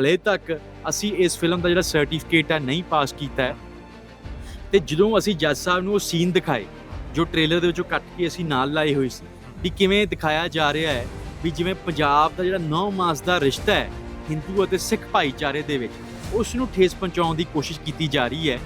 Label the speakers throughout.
Speaker 1: ਹਲੇ ਤੱਕ ਅਸੀਂ ਇਸ ਫਿਲਮ ਦਾ ਜਿਹੜਾ ਸਰਟੀਫਿਕੇਟ ਹੈ ਨਹੀਂ ਪਾਸ ਕੀਤਾ ਹੈ। ਤੇ ਜਦੋਂ ਅਸੀਂ ਜੱਜ ਸਾਹਿਬ ਨੂੰ ਉਹ ਸੀਨ ਦਿਖਾਏ, ਜੋ ਟ੍ਰੇਲਰ ਦੇ ਵਿੱਚੋਂ ਕੱਟ ਕੇ ਅਸੀਂ ਨਾਲ ਲਾਏ ਹੋਏ ਸੀ, ਵੀ ਕਿਵੇਂ ਦਿਖਾਇਆ ਜਾ ਰਿਹਾ ਹੈ, ਵੀ ਜਿਵੇਂ ਪੰਜਾਬ ਦਾ ਜਿਹੜਾ 9 ਮਾਸ ਦਾ ਰਿਸ਼ਤਾ ਹੈ, ਹਿੰਦੂ ਅਤੇ ਸਿੱਖ ਭਾਈਚਾਰੇ ਦੇ ਵਿੱਚ, ਉਸ ਨੂੰ ਠੇਸ ਪਹੁੰਚਾਉਣ ਦੀ ਕੋਸ਼ਿਸ਼ ਕੀਤੀ ਜਾ ਰਹੀ ਹੈ।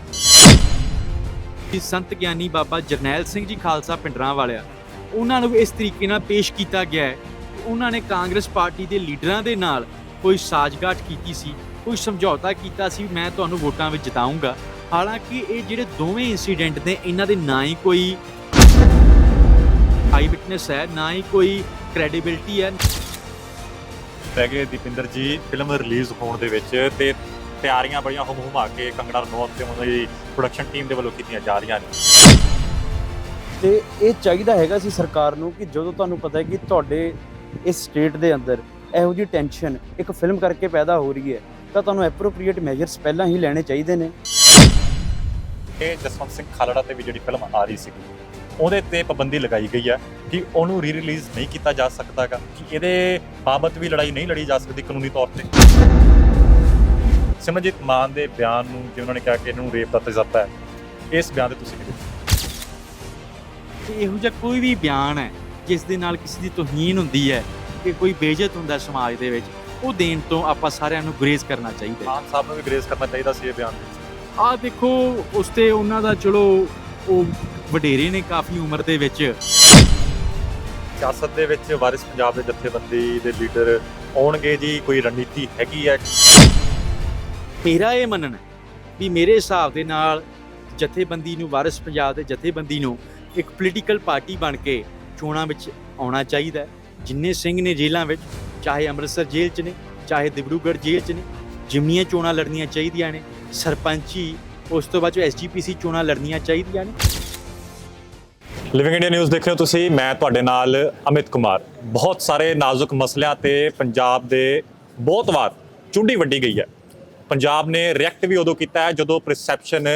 Speaker 1: ਕਿ ਸੰਤ ਗਿਆਨੀ ਬਾਬਾ ਜਰਨੈਲ ਸਿੰਘ ਜੀ ਖਾਲਸਾ ਪਿੰਡਰਾਂ ਵਾਲਿਆ ਉਹਨਾਂ ਨੂੰ ਇਸ ਤਰੀਕੇ ਨਾਲ ਪੇਸ਼ ਕੀਤਾ ਗਿਆ ਹੈ। ਉਹਨਾਂ ਨੇ ਕਾਂਗਰਸ ਪਾਰਟੀ ਦੇ ਲੀਡਰਾਂ ਦੇ ਨਾਲ ਕੋਈ ਸਾਜ਼ਗਾਠ ਕੀਤੀ ਸੀ ਕੋਈ ਸਮਝੌਤਾ ਕੀਤਾ ਸੀ ਮੈਂ ਤੁਹਾਨੂੰ ਵੋਟਾਂ ਵਿੱਚ ਜਿਤਾਉਂਗਾ ਹਾਲਾਂਕਿ ਇਹ ਜਿਹੜੇ ਦੋਵੇਂ ਇਨਸੀਡੈਂਟ ਨੇ ਇਹਨਾਂ ਦੇ ਨਾ ਹੀ ਕੋਈ ਆਈ ਵਿਟਨੈਸ ਹੈ ਨਾ ਹੀ ਕੋਈ ਕ੍ਰੈਡੀਬਿਲਟੀ ਹੈ।
Speaker 2: ਗਏ ਦੀਪਿੰਦਰ ਜੀ ਫਿਲਮ ਰਿਲੀਜ਼ ਹੋਣ ਦੇ ਵਿੱਚ ਤੇ ਤਿਆਰੀਆਂ ਬੜੀਆਂ ਹੁਮ ਹੁਮਾ ਕੇ ਕੰਗਣਾ ਰਣੌਤ ਤੇ ਉਹਨਾਂ ਦੀ ਪ੍ਰੋਡਕਸ਼ਨ ਟੀਮ ਦੇ ਵੱਲੋਂ ਕੀਤੀਆਂ ਜਾ ਰਹੀਆਂ ਨੇ।
Speaker 3: ਤੇ ਇਹ ਚਾਹੀਦਾ ਹੈਗਾ ਸੀ ਸਰਕਾਰ ਨੂੰ ਕਿ ਜਦੋਂ ਤੁਹਾਨੂੰ ਪਤਾ ਹੈ ਕਿ ਤੁਹਾਡੇ ਇਸ ਸਟੇਟ ਦੇ ਅੰਦਰ ਇਹੋ ਜਿਹੀ ਟੈਨਸ਼ਨ ਇੱਕ ਫਿਲਮ ਕਰਕੇ ਪੈਦਾ ਹੋ ਰਹੀ ਹੈ ਤਾਂ ਤੁਹਾਨੂੰ ਐਪਰੋਪ੍ਰੀਏਟ ਮੈਜਰਸ ਪਹਿਲਾਂ ਹੀ ਲੈਣੇ ਚਾਹੀਦੇ ਨੇ।
Speaker 2: ਇਹ ਜਸਵੰਤ ਸਿੰਘ ਖਾਲੜਾ ਤੇ ਵੀ ਜਿਹੜੀ ਫਿਲਮ ਆ ਰਹੀ ਸੀ ਉਹਦੇ ਤੇ ਪਾਬੰਦੀ ਲਗਾਈ ਗਈ ਹੈ ਕਿ ਉਹਨੂੰ ਰੀ ਰਿਲੀਜ਼ ਨਹੀਂ ਕੀਤਾ ਜਾ ਸਕਦਾਗਾ ਕਿ ਇਹਦੇ ਬਾਬਤ ਵੀ ਲੜਾਈ ਨਹੀਂ ਲੜੀ ਜਾ ਸਕਦੀ ਕਾਨੂੰਨੀ ਤੌਰ ਤੇ। ਸਿਮਰਜੀਤ ਮਾਨ ਦੇ ਬਿਆਨ ਨੂੰ ਜੇ ਉਹਨਾਂ ਨੇ ਕਿਹਾ ਕਿ ਇਹਨੂੰ ਰੇਪ ਦਾ ਤਜਰਬਾ ਹੈ ਇਸ ਬਿਆਨ ਦੇ ਤੁਸੀਂ ਕੀ ਦੇਖਦੇ
Speaker 1: ਕਿ ਇਹੋ ਜਿਹਾ ਕੋਈ ਵੀ ਬਿਆਨ ਹੈ ਜਿਸ ਦੇ ਨਾਲ ਕਿਸੇ ਦੀ ਤੋਹੀਨ ਹੁੰਦੀ ਹੈ ਕਿ ਕੋਈ ਬੇਇੱਜ਼ਤ ਹੁੰਦਾ ਸਮਾਜ ਦੇ ਵਿੱਚ ਉਹ ਦੇਣ ਤੋਂ ਆਪਾਂ ਸਾਰਿਆਂ ਨੂੰ ਗਰੇਜ਼ ਕਰਨਾ ਚਾਹੀਦਾ ਹੈ।
Speaker 2: ਮਾਨ ਸਾਹਿਬ ਨੂੰ ਵੀ ਗ੍ਰੇਸ ਕਰਨਾ ਚਾਹੀਦਾ ਸੀ ਇਹ ਬਿਆਨ ਦੇ ਵਿੱਚ।
Speaker 1: ਆਹ ਦੇਖੋ ਉਸ ਤੇ ਉਹਨਾਂ ਦਾ ਚਲੋ ਉਹ ਵਡੇਰੇ ਨੇ ਕਾਫੀ ਉਮਰ ਦੇ ਵਿੱਚ
Speaker 2: ਸਿਆਸਤ ਦੇ ਵਿੱਚ ਵਾਰਿਸ ਪੰਜਾਬ ਦੇ ਜਥੇਬੰਦੀ ਦੇ ਲੀਡਰ ਆਉਣਗੇ ਜੀ ਕੋਈ ਰਣਨੀਤੀ ਹੈਗੀ ਹੈ?
Speaker 1: ਮੇਰਾ ਇਹ ਮੰਨਣਾ ਹੈ ਵੀ ਮੇਰੇ ਹਿਸਾਬ ਦੇ ਨਾਲ ਜਥੇਬੰਦੀ ਨੂੰ ਵਾਰਿਸ ਪੰਜਾਬ ਦੇ ਜਥੇਬੰਦੀ ਨੂੰ ਇੱਕ ਪੋਲੀਟੀਕਲ ਪਾਰਟੀ ਬਣ ਕੇ ਚੋਣਾਂ ਵਿੱਚ ਆਉਣਾ ਚਾਹੀਦਾ ਹੈ। ਜਿੰਨੇ ਸਿੰਘ ਨੇ ਜੇਲ੍ਹਾਂ ਵਿੱਚ, ਚਾਹੇ ਅੰਮ੍ਰਿਤਸਰ ਜੇਲ੍ਹ 'ਚ ਨੇ, ਚਾਹੇ ਦਿਬਰੂਗੜ੍ਹ ਜੇਲ੍ਹ 'ਚ ਨੇ ਜਿਮਨੀਆਂ ਚੋਣਾਂ ਲੜਨੀਆਂ ਚਾਹੀਦੀਆਂ ਨੇ, ਸਰਪੰਚੀ, ਉਸ ਤੋਂ ਬਾਅਦ ਜੋ ਐਸਜੀਪੀਸੀ ਚੋਣਾਂ ਲੜਨੀਆਂ ਚਾਹੀਦੀਆਂ ਨੇ।
Speaker 2: ਲਿਵਿੰਗ ਇੰਡੀਆ ਨਿਊਜ਼ ਦੇਖ ਰਹੇ ਹੋ ਤੁਸੀਂ, ਮੈਂ ਤੁਹਾਡੇ ਨਾਲ ਅਮਿਤ ਕੁਮਾਰ। ਬਹੁਤ ਸਾਰੇ ਨਾਜ਼ੁਕ ਮਸਲਿਆਂ ਤੇ ਪੰਜਾਬ ਦੇ ਬਹੁਤ ਵਾਰ ਚੁੰਡੀ ਵੱਡੀ ਗਈ ਹੈ। ਪੰਜਾਬ ਨੇ ਰਿਐਕਟ ਵੀ ਉਦੋਂ ਕੀਤਾ ਹੈ ਜਦੋਂ ਪਰਸੈਪਸ਼ਨ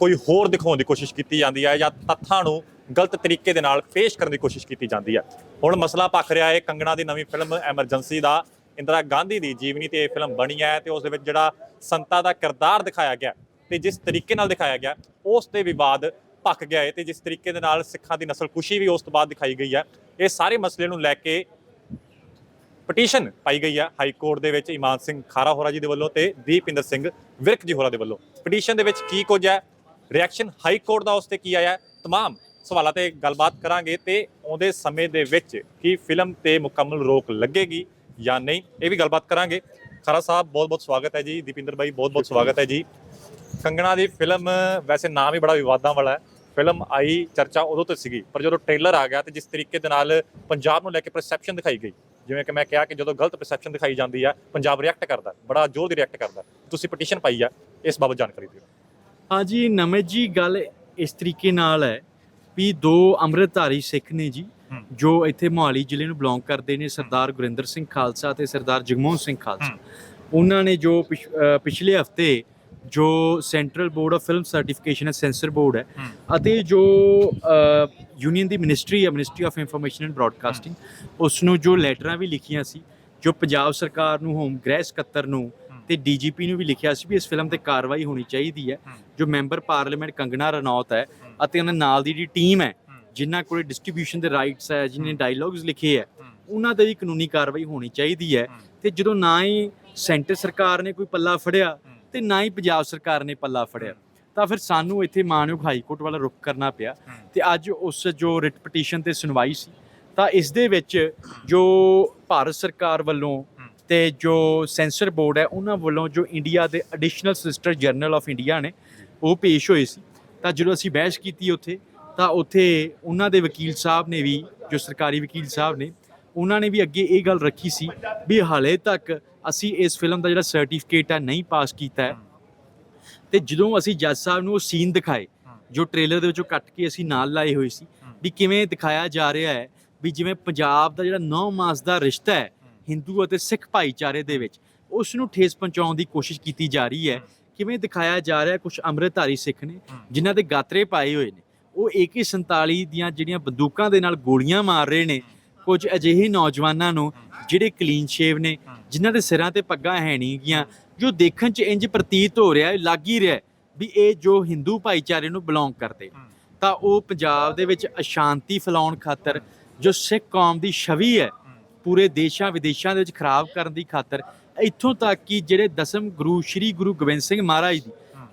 Speaker 2: ਕੋਈ ਹੋਰ ਦਿਖਾਉਣ ਦੀ ਕੋਸ਼ਿਸ਼ ਕੀਤੀ ਜਾਂਦੀ ਹੈ ਜਾਂ ਤੱਥਾਂ ਨੂੰ ਗਲਤ ਤਰੀਕੇ ਦੇ ਨਾਲ ਪੇਸ਼ ਕਰਨ ਦੀ ਕੋਸ਼ਿਸ਼ ਕੀਤੀ ਜਾਂਦੀ ਹੈ। ਹੁਣ ਮਸਲਾ ਪਖ ਰਿਹਾ ਹੈ, ਕੰਗਣਾ ਦੀ ਨਵੀਂ ਫਿਲਮ ਐਮਰਜੈਂਸੀ ਦਾ। ਇੰਦਰਾ ਗਾਂਧੀ ਦੀ ਜੀਵਨੀ ਤੇ ਇਹ ਫਿਲਮ ਬਣੀ ਹੈ ਤੇ ਉਸ ਦੇ ਵਿੱਚ ਜਿਹੜਾ ਸੰਤਾ ਦਾ ਕਿਰਦਾਰ ਦਿਖਾਇਆ ਗਿਆ ਤੇ ਜਿਸ ਤਰੀਕੇ ਨਾਲ ਦਿਖਾਇਆ ਗਿਆ, ਉਸ ਤੇ ਵਿਵਾਦ ਪੱਕ ਗਿਆ ਹੈ ਤੇ ਜਿਸ ਤਰੀਕੇ ਦੇ ਨਾਲ ਸਿੱਖਾਂ ਦੀ ਨਸਲਕੁਸ਼ੀ ਵੀ ਉਸ ਤੋਂ ਬਾਅਦ ਦਿਖਾਈ ਗਈ ਹੈ। ਇਹ ਸਾਰੇ ਮਸਲੇ ਨੂੰ ਲੈ ਕੇ ਪਟੀਸ਼ਨ ਪਾਈ ਗਈ ਹੈ ਹਾਈ ਕੋਰਟ ਦੇ ਵਿੱਚ ਇਮਾਨ ਸਿੰਘ ਖਾਰਾ ਹੋਰਾ ਜੀ ਦੇ ਵੱਲੋਂ ਤੇ ਦੀਪਿੰਦਰ ਸਿੰਘ ਵਿਰਕ ਜੀ ਹੋਰਾ ਦੇ ਵੱਲੋਂ। ਪਟੀਸ਼ਨ ਦੇ ਵਿੱਚ ਕੀ ਕੁਝ ਹੈ ਰਿਐਕਸ਼ਨ ਹਾਈ ਕੋਰਟ ਦਾ ਉਸ ਤੇ ਕੀ ਆਇਆ ਤਮਾਮ ਸਵਾਲਾਂ ਤੇ ਗੱਲਬਾਤ ਕਰਾਂਗੇ ਤੇ ਆਉਂਦੇ ਸਮੇਂ ਦੇ ਵਿੱਚ ਕੀ ਫਿਲਮ ਤੇ ਮੁਕੰਮਲ ਰੋਕ ਲੱਗੇਗੀ ਜਾਂ ਨਹੀਂ, ਇਹ ਵੀ ਗੱਲਬਾਤ ਕਰਾਂਗੇ। ਖਰਾ ਸਾਹਿਬ ਬਹੁਤ ਬਹੁਤ ਸਵਾਗਤ ਹੈ ਜੀ। ਦੀਪਿੰਦਰ ਬਾਈ ਬਹੁਤ ਬਹੁਤ ਸਵਾਗਤ ਹੈ ਜੀ। ਕੰਗਣਾ ਦੀ ਫਿਲਮ, ਵੈਸੇ ਨਾਮ ਹੀ ਬੜਾ ਵਿਵਾਦਾਂ ਵਾਲਾ ਹੈ। ਫਿਲਮ ਆਈ, ਚਰਚਾ ਉਦੋਂ ਤੋਂ ਸੀਗੀ, ਪਰ ਜਦੋਂ ਟ੍ਰੇਲਰ ਆ ਗਿਆ ਤੇ ਜਿਸ ਤਰੀਕੇ ਦੇ ਨਾਲ ਪੰਜਾਬ ਨੂੰ ਲੈ ਕੇ ਪਰਸੈਪਸ਼ਨ ਦਿਖਾਈ ਗਈ, ਜਿਵੇਂ ਕਿ ਮੈਂ ਕਿਹਾ ਕਿ ਜਦੋਂ ਗਲਤ ਪਰਸੈਪਸ਼ਨ ਦਿਖਾਈ ਜਾਂਦੀ ਹੈ ਪੰਜਾਬ ਰਿਐਕਟ ਕਰਦਾ, ਬੜਾ ਜ਼ੋਰ ਦੀ ਰਿਐਕਟ ਕਰਦਾ। ਤੁਸੀਂ ਪਟੀਸ਼ਨ ਪਾਈ ਆ, ਇਸ ਬਾਬਤ ਜਾਣਕਾਰੀ ਦਿਓ।
Speaker 1: ਹਾਂਜੀ, ਨਮਿਤ ਜੀ, ਗੱਲ ਇਸ ਤਰੀਕੇ ਨਾਲ ਹੈ ਵੀ ਦੋ ਅੰਮ੍ਰਿਤਧਾਰੀ ਸਿੱਖ ਨੇ ਜੀ। ਜੋ ਇੱਥੇ ਮੋਹਾਲੀ ਜ਼ਿਲ੍ਹੇ ਨੂੰ ਬਿਲੋਂਗ ਕਰਦੇ ਨੇ ਸਰਦਾਰ ਗੁਰਿੰਦਰ ਸਿੰਘ ਖਾਲਸਾ ਤੇ ਸਰਦਾਰ ਜਗਮੋਹਨ ਸਿੰਘ ਖਾਲਸਾ। ਉਹਨਾਂ ਨੇ ਜੋ ਪਿਛਲੇ ਹਫ਼ਤੇ ਜੋ central board of film certification ਹੈ ਸੈਂਸਰ ਬੋਰਡ ਹੈ ਅਤੇ ਜੋ ਯੂਨੀਅਨ ਦੀ ਮਿਨਿਸਟਰੀ ਹੈ ministry of information and broadcasting ਉਸ ਨੂੰ ਜੋ ਲੈਟਰਾਂ ਵੀ ਲਿਖੀਆਂ ਸੀ ਜੋ ਪੰਜਾਬ ਸਰਕਾਰ ਨੂੰ ਹੋਮ ਗ੍ਰਹਿ ਸਕੱਤਰ ਨੂੰ ਤੇ ਡੀਜੀਪੀ ਨੂੰ ਵੀ ਲਿਖਿਆ ਸੀ ਵੀ ਇਸ ਫਿਲਮ ਤੇ ਕਾਰਵਾਈ ਹੋਣੀ ਚਾਹੀਦੀ ਹੈ। ਜੋ ਮੈਂਬਰ ਪਾਰਲੀਮੈਂਟ ਕੰਗਨਾ ਰਣੌਤ ਹੈ। ਅਤੇ ਉਹਨਾਂ ਨਾਲ ਦੀ ਜਿਹੜੀ ਟੀਮ ਹੈ ਜਿਨ੍ਹਾਂ ਕੋਲੇ ਡਿਸਟ੍ਰੀਬਿਊਸ਼ਨ ਦੇ ਰਾਈਟਸ ਹੈ ਜਿਨ੍ਹਾਂ ਨੇ ਡਾਇਲੌਗਸ ਲਿਖੇ ਹੈ ਉਹਨਾਂ ਤੇ ਵੀ ਕਾਨੂੰਨੀ ਕਾਰਵਾਈ ਹੋਣੀ ਚਾਹੀਦੀ ਹੈ। ਤੇ ਜਦੋਂ ਨਾ ਹੀ ਸੈਂਟਰ ਸਰਕਾਰ ਨੇ ਕੋਈ ਪੱਲਾ ਫੜਿਆ ਤੇ ਨਾ ਹੀ ਪੰਜਾਬ ਸਰਕਾਰ ਨੇ ਪੱਲਾ ਫੜਿਆ ਤਾਂ ਫਿਰ ਸਾਨੂੰ ਇੱਥੇ ਮਾਨਯੋਗ ਹਾਈ ਕੋਰਟ ਵਾਲਾ ਰੁਖ ਕਰਨਾ ਪਿਆ। ਤੇ ਅੱਜ ਉਸ ਜੋ ਰਿਟ ਪਟੀਸ਼ਨ ਤੇ ਸੁਣਵਾਈ ਸੀ ਤਾਂ ਇਸ ਦੇ ਵਿੱਚ ਜੋ ਭਾਰਤ ਸਰਕਾਰ ਵੱਲੋਂ ਤੇ ਜੋ ਸੈਂਸਰ ਬੋਰਡ ਹੈ ਉਹਨਾਂ ਵੱਲੋਂ ਜੋ ਇੰਡੀਆ ਦੇ additional solicitor general of India ਨੇ ਉਹ ਪੇਸ਼ ਹੋਏ ਸੀ। ਤਾਂ ਜਦੋਂ ਅਸੀਂ ਬਹਿਸ ਕੀਤੀ ਉੱਥੇ, ਤਾਂ ਉੱਥੇ ਉਹਨਾਂ ਦੇ ਵਕੀਲ ਸਾਹਿਬ ਨੇ ਵੀ, ਜੋ ਸਰਕਾਰੀ ਵਕੀਲ ਸਾਹਿਬ ਨੇ, ਉਹਨਾਂ ਨੇ ਵੀ ਅੱਗੇ ਇਹ ਗੱਲ ਰੱਖੀ ਸੀ ਵੀ ਹਾਲੇ ਤੱਕ ਅਸੀਂ ਇਸ ਫਿਲਮ ਦਾ ਜਿਹੜਾ ਸਰਟੀਫਿਕੇਟ ਹੈ ਨਹੀਂ ਪਾਸ ਕੀਤਾ ਹੈ। ਤੇ ਜਦੋਂ ਅਸੀਂ ਜੱਜ ਸਾਹਿਬ ਨੂੰ ਉਹ ਸੀਨ ਦਿਖਾਏ, ਜੋ ਟ੍ਰੇਲਰ ਦੇ ਵਿੱਚੋਂ ਕੱਟ ਕੇ ਅਸੀਂ ਨਾਲ ਲਾਏ ਹੋਏ ਸੀ, ਵੀ ਕਿਵੇਂ ਦਿਖਾਇਆ ਜਾ ਰਿਹਾ ਹੈ, ਵੀ ਜਿਵੇਂ ਪੰਜਾਬ ਦਾ ਜਿਹੜਾ 9 ਮਾਸ ਦਾ ਰਿਸ਼ਤਾ ਹੈ, ਹਿੰਦੂ ਅਤੇ ਸਿੱਖ ਭਾਈਚਾਰੇ ਦੇ ਵਿੱਚ, ਉਸ ਨੂੰ ਠੇਸ ਪਹੁੰਚਾਉਣ ਦੀ ਕੋਸ਼ਿਸ਼ ਕੀਤੀ ਜਾ ਰਹੀ ਹੈ ਕਿਵੇਂ ਦਿਖਾਇਆ ਜਾ ਰਿਹਾ ਕੁਝ ਅੰਮ੍ਰਿਤਧਾਰੀ ਸਿੱਖ ਨੇ ਜਿਨ੍ਹਾਂ ਦੇ ਗਾਤਰੇ ਪਾਏ ਹੋਏ ਨੇ? ਉਹ AK47 ਦੀਆਂ ਜਿਹੜੀਆਂ ਬੰਦੂਕਾਂ ਦੇ ਨਾਲ ਗੋਲੀਆਂ ਮਾਰ ਰਹੇ ਨੇ ਕੁਝ ਅਜਿਹੇ ਨੌਜਵਾਨਾਂ ਨੂੰ ਜਿਹੜੇ ਕਲੀਨ ਸ਼ੇਵ ਨੇ ਜਿਨ੍ਹਾਂ ਦੇ ਸਿਰਾਂ ਤੇ ਪੱਗਾਂ ਹੈ ਨਹੀਂ ਗੀਆਂ ਜੋ ਦੇਖਣ 'ਚ ਇੰਜ ਪ੍ਰਤੀਤ ਹੋ ਰਿਹਾ ਹੈ ਲੱਗ ਹੀ ਰਿਹਾ ਵੀ ਇਹ ਜੋ ਹਿੰਦੂ ਭਾਈਚਾਰੇ ਨੂੰ ਬਿਲੋਂਗ ਕਰਦੇ ਤਾਂ ਉਹ ਪੰਜਾਬ ਦੇ ਵਿੱਚ ਅਸ਼ਾਂਤੀ ਫੈਲਾਉਣ ਖਾਤਰ ਜੋ ਸਿੱਖ ਕੌਮ ਦੀ ਛਵੀ ਹੈ ਪੂਰੇ ਦੇਸ਼ਾਂ ਵਿਦੇਸ਼ਾਂ ਦੇ ਵਿੱਚ ਖਰਾਬ ਕਰਨ ਦੀ ਖਾਤਰ ਇੱਥੋਂ ਤੱਕ ਕਿ ਜਿਹੜੇ ਦਸਮ ਗੁਰੂ ਸ੍ਰੀ ਗੁਰੂ ਗੋਬਿੰਦ ਸਿੰਘ ਮਹਾਰਾਜ ਦੀ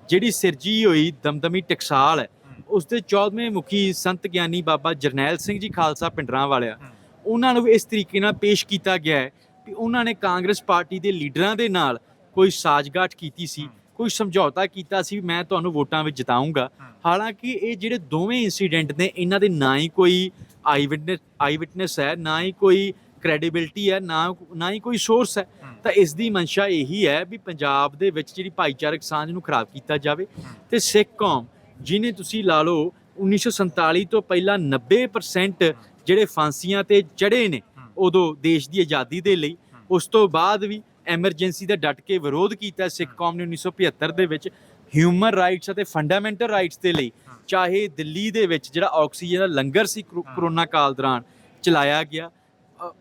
Speaker 1: ਜਿਹੜੀ ਸਿਰਜੀ ਹੋਈ ਦਮਦਮੀ ਟਕਸਾਲ ਹੈ ਉਸ ਦੇ 14ਵੇਂ ਮੁਖੀ ਸੰਤ ਗਿਆਨੀ ਬਾਬਾ ਜਰਨੈਲ ਸਿੰਘ ਜੀ ਖਾਲਸਾ ਪਿੰਡਰਾਂ ਵਾਲਿਆ ਉਹਨਾਂ ਨੂੰ ਵੀ ਇਸ ਤਰੀਕੇ ਨਾਲ ਪੇਸ਼ ਕੀਤਾ ਗਿਆ ਹੈ ਕਿ ਉਹਨਾਂ ਨੇ ਕਾਂਗਰਸ ਪਾਰਟੀ ਦੇ ਲੀਡਰਾਂ ਦੇ ਨਾਲ ਕੋਈ ਸਾਜ਼ਗਾਠ ਕੀਤੀ ਸੀ ਕੋਈ ਸਮਝੌਤਾ ਕੀਤਾ ਸੀ ਮੈਂ ਤੁਹਾਨੂੰ ਵੋਟਾਂ ਵਿੱਚ ਜਿਤਾਉਂਗਾ। ਹਾਲਾਂਕਿ ਇਹ ਜਿਹੜੇ ਦੋਵੇਂ ਇਨਸੀਡੈਂਟ ਨੇ ਇਹਨਾਂ ਦੇ ਨਾ ਹੀ ਕੋਈ ਆਈ ਵਿਟਨੈਸ ਆਈ ਵਿਟਨੈਸ ਹੈ ਨਾ ਹੀ ਕੋਈ ਕ੍ਰੈਡੀਬਿਲਟੀ ਹੈ ਨਾ ਨਾ ਹੀ ਕੋਈ ਸੋਰਸ ਹੈ। ਤਾਂ ਇਸ ਦੀ ਮਨਸ਼ਾ ਇਹੀ ਹੈ ਵੀ ਪੰਜਾਬ ਦੇ ਵਿੱਚ ਜਿਹੜੀ ਭਾਈਚਾਰਕ ਸਾਂਝ ਨੂੰ ਖਰਾਬ ਕੀਤਾ ਜਾਵੇ ਤੇ ਸਿੱਖ ਕੌਮ ਜਿਨੇ ਤੁਸੀਂ ਲਾ ਲਓ 1947 ਤੋਂ ਪਹਿਲਾਂ 90% ਜਿਹੜੇ ਫਾਂਸੀਆਂ ਤੇ ਚੜੇ ਨੇ ਉਦੋਂ ਦੇਸ਼ ਦੀ ਆਜ਼ਾਦੀ ਦੇ ਲਈ ਉਸ ਤੋਂ ਬਾਅਦ ਵੀ ਐਮਰਜੈਂਸੀ ਦਾ ਡਟ ਕੇ ਵਿਰੋਧ ਕੀਤਾ ਸਿੱਖ ਕੌਮ ਨੇ 1975 ਦੇ ਵਿੱਚ ਹਿਊਮਨ ਰਾਈਟਸ ਅਤੇ ਫੰਡਾਮੈਂਟਲ ਰਾਈਟਸ ਦੇ ਲਈ ਚਾਹੇ ਦਿੱਲੀ ਦੇ ਵਿੱਚ ਜਿਹੜਾ ਆਕਸੀਜਨ ਦਾ ਲੰਗਰ ਸੀ ਕਰੋ- ਕਰੋਨਾ ਕਾਲ ਦੌਰਾਨ ਚਲਾਇਆ ਗਿਆ